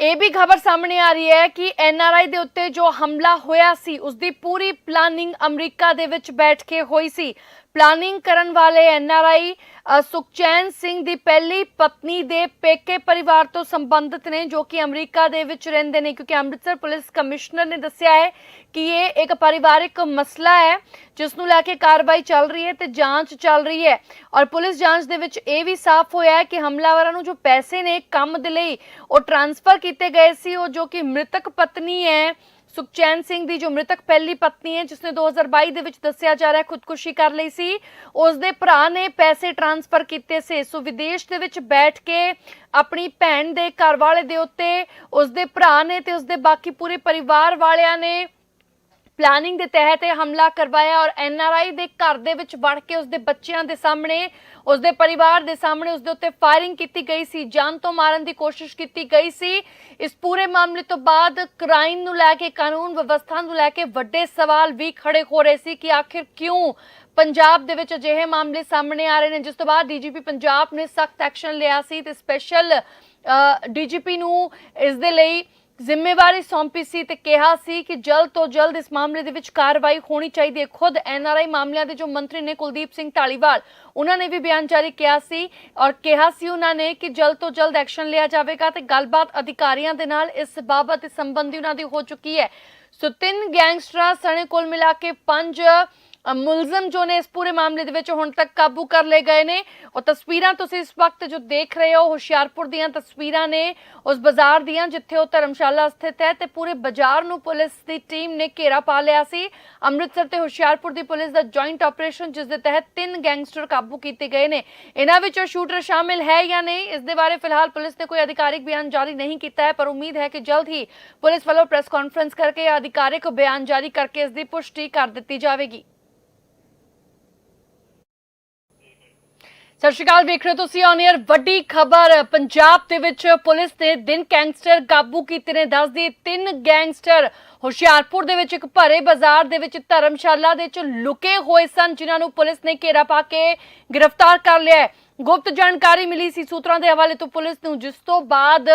ਇਹ ਵੀ ਖਬਰ ਸਾਹਮਣੇ ਆ ਰਹੀ ਹੈ ਕਿ ਐਨ ਆਰ ਆਈ ਦੇ ਉੱਤੇ ਜੋ ਹਮਲਾ ਹੋਇਆ ਸੀ ਉਸ ਦੀ ਪੂਰੀ ਪਲਾਨਿੰਗ ਅਮਰੀਕਾ ਦੇ ਵਿੱਚ ਬੈਠ ਕੇ ਹੋਈ ਸੀ। ਪਲਾਨਿੰਗ ਕਰਨ ਵਾਲੇ ਐਨਆਰਆਈ ਸੁਖਚੈਨ ਸਿੰਘ ਦੀ ਪਹਿਲੀ ਪਤਨੀ ਦੇ ਪੇਕੇ ਪਰਿਵਾਰ ਤੋਂ ਸੰਬੰਧਿਤ ਨੇ, ਜੋ ਕਿ ਅਮਰੀਕਾ ਦੇ ਵਿੱਚ ਰਹਿੰਦੇ ਨੇ, ਕਿਉਂਕਿ ਅੰਮ੍ਰਿਤਸਰ ਪੁਲਿਸ ਕਮਿਸ਼ਨਰ ਨੇ ਦੱਸਿਆ ਹੈ ਕਿ ਇਹ ਇੱਕ ਪਰਿਵਾਰਿਕ ਮਸਲਾ ਹੈ, ਜਿਸ ਨੂੰ ਲੈ ਕੇ ਕਾਰਵਾਈ ਚੱਲ ਰਹੀ ਹੈ ਤੇ ਜਾਂਚ ਚੱਲ ਰਹੀ ਹੈ। ਔਰ ਪੁਲਿਸ ਜਾਂਚ ਦੇ ਵਿੱਚ ਇਹ ਵੀ ਸਾਫ਼ ਹੋਇਆ ਹੈ ਕਿ ਹਮਲਾਵਰਾਂ ਨੂੰ ਜੋ ਪੈਸੇ ਨੇ, ਕੰਮ ਦੇ ਲਈ ਉਹ ਟ੍ਰਾਂਸਫਰ ਕੀਤੇ ਗਏ ਸੀ, ਉਹ ਜੋ ਕਿ ਮ੍ਰਿਤਕ ਪਤਨੀ ਹੈ ਸੁਖਚੈਨ ਸਿੰਘ ਦੀ ਜੋ ਮ੍ਰਿਤਕ ਪਹਿਲੀ ਪਤਨੀ ਹੈ, ਜਿਸਨੇ 2022 ਦੇ ਵਿੱਚ ਦੱਸਿਆ ਜਾ ਰਿਹਾ ਹੈ ਖੁਦਕੁਸ਼ੀ ਕਰ ਲਈ ਸੀ ਉਸ ਦੇ ਭਰਾ ਨੇ ਪੈਸੇ ਟ੍ਰਾਂਸਫਰ ਕੀਤੇ ਸੀ। ਸੋ ਵਿਦੇਸ਼ ਦੇ ਵਿੱਚ ਬੈਠ ਕੇ ਆਪਣੀ ਭੈਣ ਦੇ ਘਰ ਵਾਲੇ ਦੇ ਉੱਤੇ ਉਸ ਦੇ ਭਰਾ ਨੇ ਤੇ ਉਸ ਦੇ ਬਾਕੀ ਪੂਰੇ ਪਰਿਵਾਰ ਵਾਲਿਆਂ ਨੇ ਪਲੈਨਿੰਗ ਦੇ ਤਹਿਤ ਇਹ ਹਮਲਾ ਕਰਵਾਇਆ ਔਰ ਐਨਆਰਆਈ ਦੇ ਘਰ ਦੇ ਵਿੱਚ ਵੜ ਕੇ ਉਸਦੇ ਬੱਚਿਆਂ ਦੇ ਸਾਹਮਣੇ, ਉਸਦੇ ਪਰਿਵਾਰ ਦੇ ਸਾਹਮਣੇ ਉਸਦੇ ਉੱਤੇ ਫਾਇਰਿੰਗ ਕੀਤੀ ਗਈ ਸੀ, ਜਾਨ ਤੋਂ ਮਾਰਨ ਦੀ ਕੋਸ਼ਿਸ਼ ਕੀਤੀ ਗਈ ਸੀ। ਇਸ ਪੂਰੇ ਮਾਮਲੇ ਤੋਂ ਬਾਅਦ ਕ੍ਰਾਈਮ ਨੂੰ ਲੈ ਕੇ, ਕਾਨੂੰਨ ਵਿਵਸਥਾ ਨੂੰ ਲੈ ਕੇ ਵੱਡੇ ਸਵਾਲ ਵੀ ਖੜੇ ਹੋ ਰਹੇ ਸੀ ਕਿ ਆਖਿਰ ਕਿਉਂ ਪੰਜਾਬ ਦੇ ਵਿੱਚ ਅਜਿਹੇ ਮਾਮਲੇ ਸਾਹਮਣੇ ਆ ਰਹੇ ਨੇ, ਜਿਸ ਤੋਂ ਬਾਅਦ ਡੀਜੀਪੀ ਪੰਜਾਬ ਨੇ ਸਖਤ ਐਕਸ਼ਨ ਲਿਆ ਸੀ ਤੇ ਸਪੈਸ਼ਲ ਡੀਜੀਪੀ ਨੂੰ ਇਸ ਦੇ ਲਈ ਜ਼ਿੰਮੇਵਾਰੀ ਸੌਂਪੀ ਸੀ ਤੇ ਕਿਹਾ ਸੀ ਕਿ ਜਲਦ ਤੋਂ ਜਲਦ ਇਸ ਮਾਮਲੇ ਦੇ ਵਿੱਚ ਕਾਰਵਾਈ ਹੋਣੀ ਚਾਹੀਦੀ ਹੈ। ਖੁਦ ਐਨਆਰਆਈ ਮਾਮਲਿਆਂ ਦੇ ਜੋ ਮੰਤਰੀ ਨੇ ਕੁਲਦੀਪ ਸਿੰਘ ਢਾਲੀਵਾਲ, ਉਹਨਾਂ ਨੇ ਵੀ ਬਿਆਨ ਜਾਰੀ ਕੀਤਾ ਸੀ ਔਰ ਕਿਹਾ ਸੀ ਉਹਨਾਂ ਨੇ ਕਿ ਜਲਦ ਤੋਂ ਜਲਦ ਐਕਸ਼ਨ ਲਿਆ ਜਾਵੇਗਾ ਤੇ ਗੱਲਬਾਤ ਅਧਿਕਾਰੀਆਂ ਦੇ ਨਾਲ ਇਸ ਬਾਬਤ ਸੰਬੰਧੀ ਉਹਨਾਂ ਦੀ ਹੋ ਚੁੱਕੀ ਹੈ। ਸੋ ਤਿੰਨ ਗੈਂਗਸਟਰਾਂ ਸਣੇ ਕੋਲ ਮਿਲਾ ਕੇ ਪੰਜ ਅ, ਮੁਲਜ਼ਮ ਜੋ ਨੇ ਇਸ ਪੂਰੇ ਮਾਮਲੇ ਦੇ ਵਿੱਚ ਹੁਣ ਤੱਕ ਕਾਬੂ ਕਰ ਲਏ ਗਏ ਨੇ। ਉਹ ਤਸਵੀਰਾਂ ਤੁਸੀਂ ਇਸ ਵਕਤ ਜੋ ਦੇਖ ਰਹੇ ਹੋ ਹੁਸ਼ਿਆਰਪੁਰ ਦੀਆਂ ਤਸਵੀਰਾਂ ਨੇ ਉਸ ਬਾਜ਼ਾਰ ਦੀਆਂ ਜਿੱਥੇ ਉਹ ਧਰਮਸ਼ਾਲਾ ਸਥਿਤ ਹੈ ਤੇ ਪੂਰੇ ਬਾਜ਼ਾਰ ਨੂੰ ਪੁਲਿਸ ਦੀ ਟੀਮ ਨੇ ਘੇਰਾ ਪਾ ਲਿਆ ਸੀ। ਅੰਮ੍ਰਿਤਸਰ ਤੇ ਹੁਸ਼ਿਆਰਪੁਰ ਦੀ ਪੁਲਿਸ ਦਾ ਜੁਆਇੰਟ ਆਪਰੇਸ਼ਨ ਜਿਸ ਦੇ ਤਹਿਤ ਤਿੰਨ ਗੈਂਗਸਟਰ ਕਾਬੂ ਕੀਤੇ ਗਏ ਨੇ। ਇਹਨਾਂ ਵਿੱਚੋਂ ਸ਼ੂਟਰ ਸ਼ਾਮਿਲ ਹੈ ਜਾਂ ਨਹੀਂ ਇਸ ਦੇ ਬਾਰੇ ਫਿਲਹਾਲ ਪੁਲਿਸ ਨੇ ਕੋਈ ਅਧਿਕਾਰਿਕ ਬਿਆਨ ਜਾਰੀ ਨਹੀਂ ਕੀਤਾ ਹੈ ਪਰ ਉਮੀਦ ਹੈ ਕਿ ਜਲਦ ਹੀ ਪੁਲਿਸ ਵੱਲੋਂ ਪ੍ਰੈਸ ਕਾਨਫਰੰਸ ਕਰਕੇ ਅਧਿਕਾਰਿਕ ਬਿਆਨ ਜਾਰੀ ਕਰਕੇ ਇਸ ਦੀ ਪੁਸ਼ਟੀ ਕਰ ਦਿੱਤੀ ਜਾਵੇਗੀ। ਸਤਿ ਸ਼੍ਰੀ ਅਕਾਲ, ਵੇਖ ਰਹੇ ਤੁਸੀਂ ਔਨ 에ਅਰ ਵੱਡੀ ਖਬਰ, ਪੰਜਾਬ ਦੇ ਵਿੱਚ ਪੁਲਿਸ ਨੇ ਦਿਨ ਗੈਂਗਸਟਰ ਕਾਬੂ ਕੀਤੇ ਨੇ। ਦੱਸਦੀ ਤਿੰਨ ਗੈਂਗਸਟਰ ਹੁਸ਼ਿਆਰਪੁਰ ਦੇ ਵਿੱਚ, ਇੱਕ ਭਰੇ ਬਾਜ਼ਾਰ ਦੇ ਵਿੱਚ ਧਰਮਸ਼ਾਲਾ ਦੇ ਵਿੱਚ ਲੁਕੇ ਹੋਏ ਸਨ, ਜਿਨ੍ਹਾਂ ਨੂੰ ਪੁਲਿਸ ਨੇ ਘੇਰਾ ਪਾ ਕੇ ਗ੍ਰਿਫਤਾਰ ਕਰ ਲਿਆ ਗੁਪਤ ਜਾਣਕਾਰੀ ਮਿਲੀ ਸੀ ਸੂਤਰਾਂ ਦੇ ਹਵਾਲੇ ਤੋਂ ਪੁਲਿਸ ਨੂੰ, ਜਿਸ ਤੋਂ ਬਾਅਦ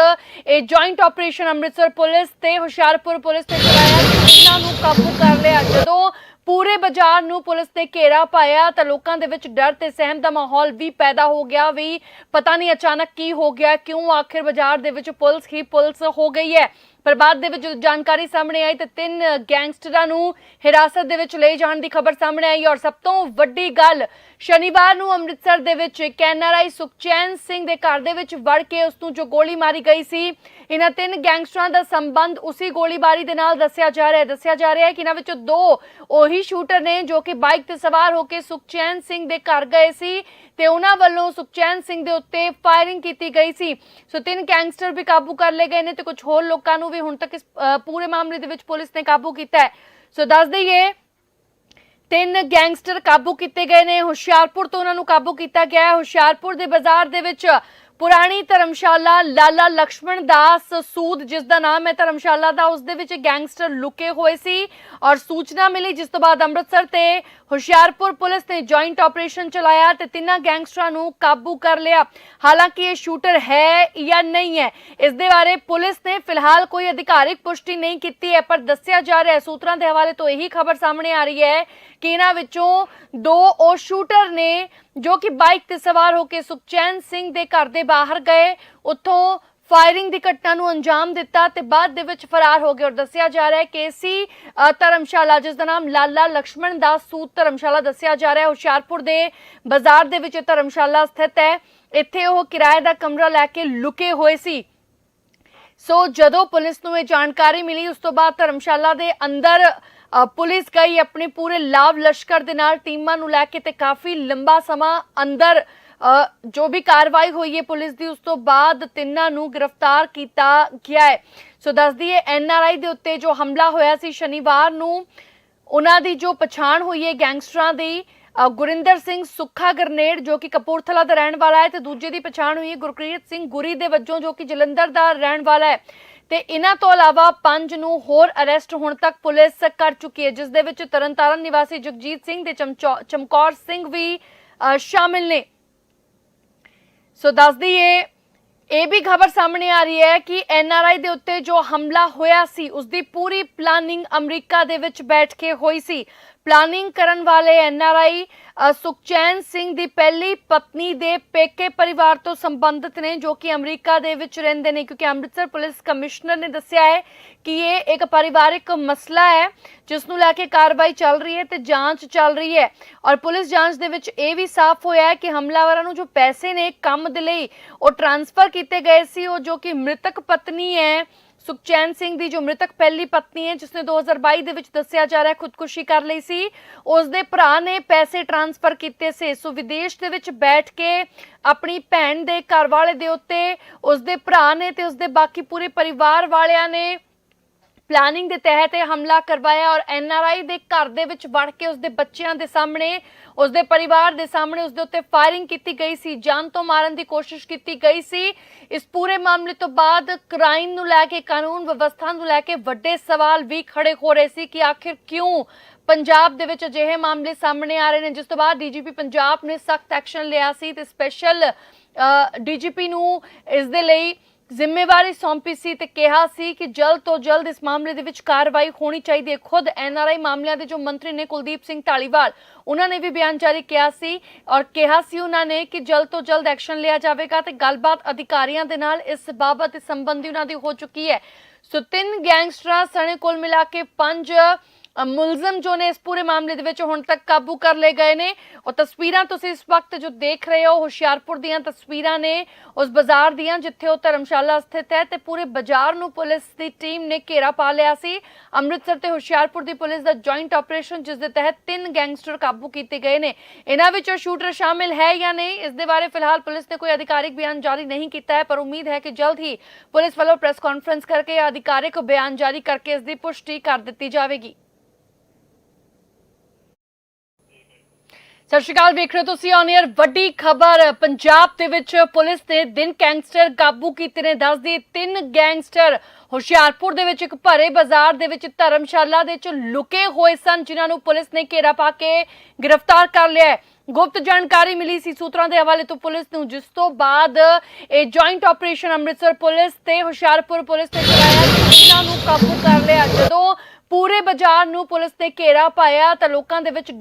ਇਹ ਜੁਆਇੰਟ ਆਪਰੇਸ਼ਨ ਅੰਮ੍ਰਿਤਸਰ ਪੁਲਿਸ ਤੇ ਹੁਸ਼ਿਆਰਪੁਰ ਪੁਲਿਸ ਨੇ ਚਲਾਇਆ ਤੇ ਨੂੰ ਕਾਬੂ ਕਰ ਲਿਆ। ਜਦੋਂ ਪੂਰੇ ਬਾਜ਼ਾਰ ਨੂੰ ਪੁਲਿਸ ਨੇ ਘੇਰਾ ਪਾਇਆ ਤਾਂ ਲੋਕਾਂ ਦੇ ਵਿੱਚ ਡਰ ਤੇ ਸਹਿਮ ਦਾ ਮਾਹੌਲ ਵੀ ਪੈਦਾ ਹੋ ਗਿਆ। ਵੀ ਪਤਾ ਨਹੀਂ ਅਚਾਨਕ ਕੀ ਹੋ ਗਿਆ, ਕਿਉਂ ਆਖਿਰ ਬਾਜ਼ਾਰ ਦੇ ਵਿੱਚ ਪੁਲਿਸ ਹੀ ਪੁਲਿਸ ਹੋ ਗਈ ਹੈ? ਪਰ ਬਾਅਦ ਦੇ ਵਿੱਚ ਜਦੋਂ ਜਾਣਕਾਰੀ ਸਾਹਮਣੇ ਆਈ ਤੇ ਤਿੰਨ ਗੈਂਗਸਟਰਾਂ ਨੂੰ ਹਿਰਾਸਤ ਦੇ ਵਿੱਚ ਲਏ ਜਾਣ ਦੀ ਖਬਰ ਸਾਹਮਣੇ ਆਈ ਔਰ ਸਭ ਤੋਂ ਵੱਡੀ ਗੱਲ, ਸ਼ਨੀਵਾਰ ਨੂੰ ਅੰਮ੍ਰਿਤਸਰ ਦੇ ਵਿੱਚ ਇੱਕ ਐਨਆਰਆਈ ਸੁਖਚੈਨ ਸਿੰਘ ਦੇ ਘਰ ਦੇ ਵਿੱਚ ਵੜ ਕੇ ਉਸ ਨੂੰ ਜੋ ਗੋਲੀ ਮਾਰੀ ਗਈ ਸੀ, ਇਹਨਾਂ ਤਿੰਨ ਗੈਂਗਸਟਰਾਂ ਦਾ ਸੰਬੰਧ ਉਸੇ ਗੋਲੀਬਾਰੀ ਦੇ ਨਾਲ ਦੱਸਿਆ ਜਾ ਰਿਹਾ ਹੈ। ਦੱਸਿਆ ਜਾ ਰਿਹਾ ਹੈ ਕਿ ਇਹਨਾਂ ਵਿੱਚੋਂ ਦੋ ਉਹੀ ਸ਼ੂਟਰ ਨੇ ਜੋ ਕਿ ਬਾਈਕ ਤੇ ਸਵਾਰ ਹੋ ਕੇ ਸੁਖਚੈਨ ਸਿੰਘ ਦੇ ਘਰ ਗਏ ਸੀ। ਤੇ ਉਹਨਾਂ ਵੱਲੋਂ ਸੁਖਚੈਨ ਸਿੰਘ ਦੇ ਉੱਤੇ ਫਾਇਰਿੰਗ ਕੀਤੀ ਗਈ ਸੀ। ਸੋ ਤਿੰਨ ਗੈਂਗਸਟਰ ਵੀ ਕਾਬੂ ਕਰ ਲਏ ਗਏ ਨੇ ਤੇ ਕੁਝ ਹੋਰ ਲੋਕਾਂ ਨੂੰ ਵੀ ਹੁਣ ਤੱਕ ਇਸ ਅ, ਪੂਰੇ ਮਾਮਲੇ ਦੇ ਵਿੱਚ ਪੁਲਿਸ ਨੇ ਕਾਬੂ ਕੀਤਾ ਹੈ। ਸੋ ਦੱਸ ਦਈਏ ਤਿੰਨ ਗੈਂਗਸਟਰ ਕਾਬੂ ਕੀਤੇ ਗਏ ਨੇ। ਹੁਸ਼ਿਆਰਪੁਰ ਤੋਂ ਉਹਨਾਂ ਨੂੰ ਕਾਬੂ ਕੀਤਾ ਗਿਆ ਹੈ। ਹੁਸ਼ਿਆਰਪੁਰ ਦੇ ਬਾਜ਼ਾਰ ਦੇ ਵਿੱਚ ਪੁਰਾਣੀ ਧਰਮਸ਼ਾਲਾ ਲਾਲਾ ਲక్ష్మణ ਦਾਸ ਸੂਦ, ਜਿਸ ਦਾ ਨਾਮ ਹੈ ਧਰਮਸ਼ਾਲਾ ਦਾ, ਉਸ ਦੇ ਵਿੱਚ ਗੈਂਗਸਟਰ ਲੁਕੇ ਹੋਏ ਸੀ ਔਰ ਸੂਚਨਾ ਮਿਲੀ, ਜਿਸ ਤੋਂ ਬਾਅਦ ਅੰਮ੍ਰਿਤਸਰ ਤੇ ਹੁਸ਼ਿਆਰਪੁਰ ਪੁਲਿਸ ਨੇ ਜੁਆਇੰਟ ਆਪਰੇਸ਼ਨ ਚਲਾਇਆ ਤੇ ਤਿੰਨਾਂ ਗੈਂਗਸਟਰਾਂ ਨੂੰ ਕਾਬੂ ਕਰ ਲਿਆ। ਹਾਲਾਂਕਿ ਇਹ ਸ਼ੂਟਰ ਹੈ ਜਾਂ ਨਹੀਂ ਹੈ, ਇਸ ਦੇ ਬਾਰੇ ਪੁਲਿਸ ਨੇ ਫਿਲਹਾਲ ਕੋਈ ਅਧਿਕਾਰਿਕ ਪੁਸ਼ਟੀ ਨਹੀਂ ਕੀਤੀ ਹੈ, ਪਰ ਦੱਸਿਆ ਜਾ ਰਿਹਾ ਸੂਤਰਾਂ ਦੇ ਹਵਾਲੇ ਤੋਂ ਇਹੀ ਖਬਰ ਸਾਹਮਣੇ ਆ ਰਹੀ ਹੈ ਕਿ ਇਹਨਾਂ ਵਿੱਚੋਂ ਦੋ ਉਹ ਸ਼ੂਟਰ ਨੇ ਜੋ ਕਿ ਬਾਈਕ ਤੇ ਸਵਾਰ ਹੋ ਕੇ ਸੁਖਚੈਨ ਸਿੰਘ ਦੇ ਘਰ ਦੇ ਬਾਹਰ ਗਏ, ਉੱਥੋਂ ਫਾਇਰਿੰਗ ਦੀ ਘਟਨਾ ਨੂੰ ਅੰਜਾਮ ਦਿੱਤਾ ਤੇ ਬਾਅਦ ਦੇ ਵਿੱਚ ਫਰਾਰ ਹੋ ਗਏ ਔਰ ਦੱਸਿਆ ਜਾ ਰਿਹਾ ਹੈ ਕੇਸੀ ਧਰਮਸ਼ਾਲਾ ਜਿਸ ਦਾ ਨਾਮ ਲਾਲਾ ਲక్ష్మణ ਦਾਸ ਸੂਤ ਧਰਮਸ਼ਾਲਾ ਦੱਸਿਆ ਜਾ ਰਿਹਾ ਹੈ, ਹੁਸ਼ਿਆਰਪੁਰ ਦੇ ਬਾਜ਼ਾਰ ਦੇ ਵਿੱਚ ਧਰਮਸ਼ਾਲਾ ਸਥਿਤ ਹੈ। ਇੱਥੇ ਉਹ ਕਿਰਾਏ ਦਾ ਕਮਰਾ ਲੈ ਕੇ ਲੁਕੇ ਹੋਏ ਸੀ। ਸੋ ਜਦੋਂ ਪੁਲਿਸ ਨੂੰ ਇਹ ਜਾਣਕਾਰੀ ਮਿਲੀ, ਉਸ ਤੋਂ ਬਾਅਦ ਧਰਮਸ਼ਾਲਾ ਦੇ ਅੰਦਰ ਪੁਲਿਸ ਗਈ ਆਪਣੇ ਪੂਰੇ ਲਾਭ ਲਸ਼ਕਰ ਦੇ ਨਾਲ ਟੀਮਾਂ ਨੂੰ ਲੈ ਕੇ ਤੇ ਕਾਫੀ ਲੰਬਾ ਸਮਾਂ ਅੰਦਰ ਜੋ ਵੀ ਕਾਰਵਾਈ ਹੋਈ ਹੈ ਪੁਲਿਸ ਦੀ, ਉਸ ਤੋਂ ਬਾਅਦ ਤਿੰਨਾਂ ਨੂੰ ਗ੍ਰਿਫਤਾਰ ਕੀਤਾ ਗਿਆ ਹੈ। ਸੋ ਦੱਸਦੀ ਹੈ ਐਨਆਰਆਈ ਦੇ ਉੱਤੇ ਜੋ ਹਮਲਾ ਹੋਇਆ ਸੀ ਸ਼ਨੀਵਾਰ ਨੂੰ, ਉਹਨਾਂ ਦੀ ਜੋ ਪਛਾਣ ਹੋਈ ਹੈ ਗੈਂਗਸਟਰਾਂ ਦੀ ਗੁਰਿੰਦਰ ਸਿੰਘ ਸੁੱਖਾ ਗਰਨੇਡ, ਜੋ ਕਿ ਕਪੂਰਥਲਾ ਦਾ ਰਹਿਣ ਵਾਲਾ ਹੈ ਤੇ ਦੂਜੇ ਦੀ ਪਛਾਣ ਹੋਈ ਹੈ ਗੁਰਕ੍ਰੀਤ ਸਿੰਘ ਗੁਰੀ ਦੇ ਵਜੋਂ, ਜੋ ਕਿ ਜਲੰਧਰ ਦਾ ਰਹਿਣ ਵਾਲਾ ਹੈ। ਤੇ ਇਹਨਾਂ ਤੋਂ ਇਲਾਵਾ ਪੰਜ ਨੂੰ ਹੋਰ ਅਰੈਸਟ ਹੁਣ ਤੱਕ ਪੁਲਿਸ ਕਰ ਚੁੱਕੀ ਹੈ ਜਿਸ ਦੇ ਵਿੱਚ ਤਰਨਤਾਰਨ ਨਿਵਾਸੀ ਜਗਜੀਤ ਸਿੰਘ ਤੇ ਚਮਚੌ- ਚਮਕੌਰ ਸਿੰਘ ਵੀ ਅ, ਸ਼ਾਮਿਲ ਨੇ। ਸੋ ਦੱਸ ਦਈਏ ਇਹ ਵੀ ਖਬਰ ਸਾਹਮਣੇ ਆ ਰਹੀ ਹੈ ਕਿ ਐਨ ਆਰ ਆਈ ਦੇ ਉੱਤੇ ਜੋ ਹਮਲਾ ਹੋਇਆ ਸੀ ਉਸ ਦੀ ਪੂਰੀ ਪਲਾਨਿੰਗ ਅਮਰੀਕਾ ਦੇ ਵਿੱਚ ਬੈਠ ਕੇ ਹੋਈ ਸੀ। ਪਲਾਨਿੰਗ ਕਰਨ ਵਾਲੇ ਐਨਆਰਆਈ ਸੁਖਚੈਨ ਸਿੰਘ ਦੀ ਪਹਿਲੀ ਪਤਨੀ ਦੇ ਪੇਕੇ ਪਰਿਵਾਰ ਤੋਂ ਸੰਬੰਧਿਤ ਨੇ, ਜੋ ਕਿ ਅਮਰੀਕਾ ਦੇ ਵਿੱਚ ਰਹਿੰਦੇ ਨੇ, ਕਿਉਂਕਿ ਅੰਮ੍ਰਿਤਸਰ ਪੁਲਿਸ ਕਮਿਸ਼ਨਰ ਨੇ ਦੱਸਿਆ ਹੈ ਕਿ ਇਹ ਇੱਕ ਪਰਿਵਾਰਿਕ ਮਸਲਾ ਹੈ, ਜਿਸ ਨੂੰ ਲੈ ਕੇ ਕਾਰਵਾਈ ਚੱਲ ਰਹੀ ਹੈ ਤੇ ਜਾਂਚ ਚੱਲ ਰਹੀ ਹੈ। ਔਰ ਪੁਲਿਸ ਜਾਂਚ ਦੇ ਵਿੱਚ ਇਹ ਵੀ ਸਾਫ਼ ਹੋਇਆ ਹੈ ਕਿ ਹਮਲਾਵਰਾਂ ਨੂੰ ਜੋ ਪੈਸੇ ਨੇ, ਕੰਮ ਦੇ ਲਈ ਉਹ ਟ੍ਰਾਂਸਫਰ ਕੀਤੇ ਗਏ ਸੀ, ਉਹ ਜੋ ਕਿ ਮ੍ਰਿਤਕ ਪਤਨੀ ਹੈ ਸੁਖਚੈਨ ਸਿੰਘ ਦੀ ਜੋ ਮ੍ਰਿਤਕ ਪਹਿਲੀ ਪਤਨੀ ਹੈ, ਜਿਸਨੇ 2022 ਦੇ ਵਿੱਚ ਦੱਸਿਆ ਜਾ ਰਿਹਾ ਖੁਦਕੁਸ਼ੀ ਕਰ ਲਈ ਸੀ। ਉਸ ਦੇ ਭਰਾ ਨੇ ਪੈਸੇ ਟ੍ਰਾਂਸਫਰ ਕੀਤੇ ਸੀ। ਸੋ ਵਿਦੇਸ਼ ਦੇ ਵਿੱਚ ਬੈਠ ਕੇ ਆਪਣੀ ਭੈਣ ਦੇ ਘਰ ਵਾਲੇ ਦੇ ਉੱਤੇ ਉਸ ਦੇ ਭਰਾ ਨੇ ਤੇ ਉਸ ਦੇ ਬਾਕੀ ਪੂਰੇ ਪਰਿਵਾਰ ਵਾਲਿਆਂ ਨੇ ਪਲਾਨਿੰਗ ਦੇ ਤਹਿਤ ਇਹ ਹਮਲਾ ਕਰਵਾਇਆ ਔਰ ਐਨਆਰਆਈ ਦੇ ਘਰ ਦੇ ਵਿੱਚ ਵੜ ਕੇ ਉਸਦੇ ਬੱਚਿਆਂ ਦੇ ਸਾਹਮਣੇ, ਉਸਦੇ ਪਰਿਵਾਰ ਦੇ ਸਾਹਮਣੇ ਉਸਦੇ ਉੱਤੇ ਫਾਇਰਿੰਗ ਕੀਤੀ ਗਈ ਸੀ, ਜਾਨ ਤੋਂ ਮਾਰਨ ਦੀ ਕੋਸ਼ਿਸ਼ ਕੀਤੀ ਗਈ ਸੀ। ਇਸ ਪੂਰੇ ਮਾਮਲੇ ਤੋਂ ਬਾਅਦ ਕ੍ਰਾਈਮ ਨੂੰ ਲੈ ਕੇ, ਕਾਨੂੰਨ ਵਿਵਸਥਾ ਨੂੰ ਲੈ ਕੇ ਵੱਡੇ ਸਵਾਲ ਵੀ ਖੜੇ ਹੋ ਰਹੇ ਸੀ ਕਿ ਆਖਿਰ ਕਿਉਂ ਪੰਜਾਬ ਦੇ ਵਿੱਚ ਅਜਿਹੇ ਮਾਮਲੇ ਸਾਹਮਣੇ ਆ ਰਹੇ ਨੇ, ਜਿਸ ਤੋਂ ਬਾਅਦ ਡੀਜੀਪੀ ਪੰਜਾਬ ਨੇ ਸਖਤ ਐਕਸ਼ਨ ਲਿਆ ਸੀ ਤੇ ਸਪੈਸ਼ਲ ਡੀਜੀਪੀ ਨੂੰ ਇਸ ਦੇ ਲਈ ਜ਼ਿੰਮੇਵਾਰੀ ਸੌਂਪੀ ਸੀ ਤੇ ਕਿਹਾ ਸੀ ਕਿ ਜਲਦ ਤੋਂ ਜਲਦ ਇਸ ਮਾਮਲੇ ਦੇ ਵਿੱਚ ਕਾਰਵਾਈ ਹੋਣੀ ਚਾਹੀਦੀ ਹੈ। ਖੁਦ ਐਨਆਰਆਈ ਮਾਮਲਿਆਂ ਦੇ ਜੋ ਮੰਤਰੀ ਨੇ ਕੁਲਦੀਪ ਸਿੰਘ ਢਾਲੀਵਾਲ, ਉਹਨਾਂ ਨੇ ਵੀ ਬਿਆਨ ਜਾਰੀ ਕੀਤਾ ਸੀ ਔਰ ਕਿਹਾ ਸੀ ਉਹਨਾਂ ਨੇ ਕਿ ਜਲਦ ਤੋਂ ਜਲਦ ਐਕਸ਼ਨ ਲਿਆ ਜਾਵੇਗਾ ਤੇ ਗੱਲਬਾਤ ਅਧਿਕਾਰੀਆਂ ਦੇ ਨਾਲ ਇਸ ਬਾਬਤ ਸੰਬੰਧੀ ਉਹਨਾਂ ਦੀ ਹੋ ਚੁੱਕੀ ਹੈ। ਸੋ ਤਿੰਨ ਗੈਂਗਸਟਰਾਂ ਸਣੇ ਕੋਲ ਮਿਲਾ ਕੇ ਪੰਜ ਮੁਲਜ਼ਮ ਜੋ ਨੇ ਇਸ ਪੂਰੇ ਮਾਮਲੇ ਦੇ ਵਿੱਚ ਹੁਣ ਤੱਕ ਕਾਬੂ ਕਰ ਲਏ ਗਏ ਨੇ। ਉਹ ਤਸਵੀਰਾਂ ਤੁਸੀਂ ਇਸ ਵਕਤ ਜੋ ਦੇਖ ਰਹੇ ਹੋ, ਹੁਸ਼ਿਆਰਪੁਰ ਦੀਆਂ ਤਸਵੀਰਾਂ ਨੇ, ਉਸ ਬਾਜ਼ਾਰ ਦੀਆਂ ਜਿੱਥੇ ਉਹ ਧਰਮਸ਼ਾਲਾ ਸਥਿਤ ਹੈ ਤੇ ਪੂਰੇ ਬਾਜ਼ਾਰ ਨੂੰ ਪੁਲਿਸ ਦੀ ਟੀਮ ਨੇ ਘੇਰਾ ਪਾ ਲਿਆ ਸੀ। ਅੰਮ੍ਰਿਤਸਰ ਤੇ ਹੁਸ਼ਿਆਰਪੁਰ ਦੀ ਪੁਲਿਸ ਦਾ ਜੁਆਇੰਟ ਆਪਰੇਸ਼ਨ ਜਿਸ ਦੇ ਤਹਿਤ ਤਿੰਨ ਗੈਂਗਸਟਰ ਕਾਬੂ ਕੀਤੇ ਗਏ ਨੇ। ਇਹਨਾਂ ਵਿੱਚੋਂ ਸ਼ੂਟਰ ਸ਼ਾਮਿਲ ਹੈ ਜਾਂ ਨਹੀਂ, ਇਸ ਦੇ ਬਾਰੇ ਫਿਲਹਾਲ ਪੁਲਿਸ ਨੇ ਕੋਈ ਅਧਿਕਾਰਿਕ ਬਿਆਨ ਜਾਰੀ ਨਹੀਂ ਕੀਤਾ ਹੈ, ਪਰ ਉਮੀਦ ਹੈ ਕਿ ਜਲਦ ਹੀ ਪੁਲਿਸ ਵੱਲੋਂ ਪ੍ਰੈਸ ਕਾਨਫਰੰਸ ਕਰਕੇ ਅਧਿਕਾਰਿਕ ਬਿਆਨ ਜਾਰੀ ਕਰਕੇ ਇਸ ਦੀ ਪੁਸ਼ਟੀ ਕਰ ਦਿੱਤੀ ਜਾਵੇਗੀ। ਸਤਿ ਸ਼੍ਰੀ ਅਕਾਲ, ਵੇਖ ਰਹੇ ਹੋ ਤੁਸੀਂ ਔਨ 에ਅਰ ਵੱਡੀ ਖਬਰ, ਪੰਜਾਬ ਦੇ ਵਿੱਚ ਪੁਲਿਸ ਨੇ ਦਿਨ ਗੈਂਗਸਟਰ ਕਾਬੂ ਕੀਤੇ ਨੇ। ਦੱਸਦੀ ਤਿੰਨ ਗੈਂਗਸਟਰ ਹੁਸ਼ਿਆਰਪੁਰ ਦੇ ਵਿੱਚ ਇੱਕ ਭਰੇ ਬਾਜ਼ਾਰ ਦੇ ਵਿੱਚ ਧਰਮਸ਼ਾਲਾ ਦੇ ਵਿੱਚ ਲੁਕੇ ਹੋਏ ਸਨ, ਜਿਨ੍ਹਾਂ ਨੂੰ ਪੁਲਿਸ ਨੇ ਘੇਰਾ ਪਾ ਕੇ ਗ੍ਰਿਫਤਾਰ ਕਰ ਲਿਆ ਹੈ। ਗੁਪਤ ਜਾਣਕਾਰੀ ਮਿਲੀ ਸੀ ਸੂਤਰਾਂ ਦੇ ਹਵਾਲੇ ਤੋਂ ਪੁਲਿਸ ਨੂੰ, ਜਿਸ ਤੋਂ ਬਾਅਦ ਇਹ ਜੁਆਇੰਟ ਆਪਰੇਸ਼ਨ ਅੰਮ੍ਰਿਤਸਰ ਪੁਲਿਸ ਤੇ ਹੁਸ਼ਿਆਰਪੁਰ ਪੁਲਿਸ ਨੇ ਚਲਾਇਆ ਇਹਨਾਂ ਨੂੰ ਕਾਬੂ ਕਰ ਲਿਆ। ਜਦੋਂ ਪੂਰੇ ਬਾਜ਼ਾਰ ਨੂੰ ਪੁਲਿਸ ਨੇ ਘੇਰਾ ਪਾਇਆ, ਤਾਂ ਲੋਕਾਂ ਦੇ ਵਿੱਚ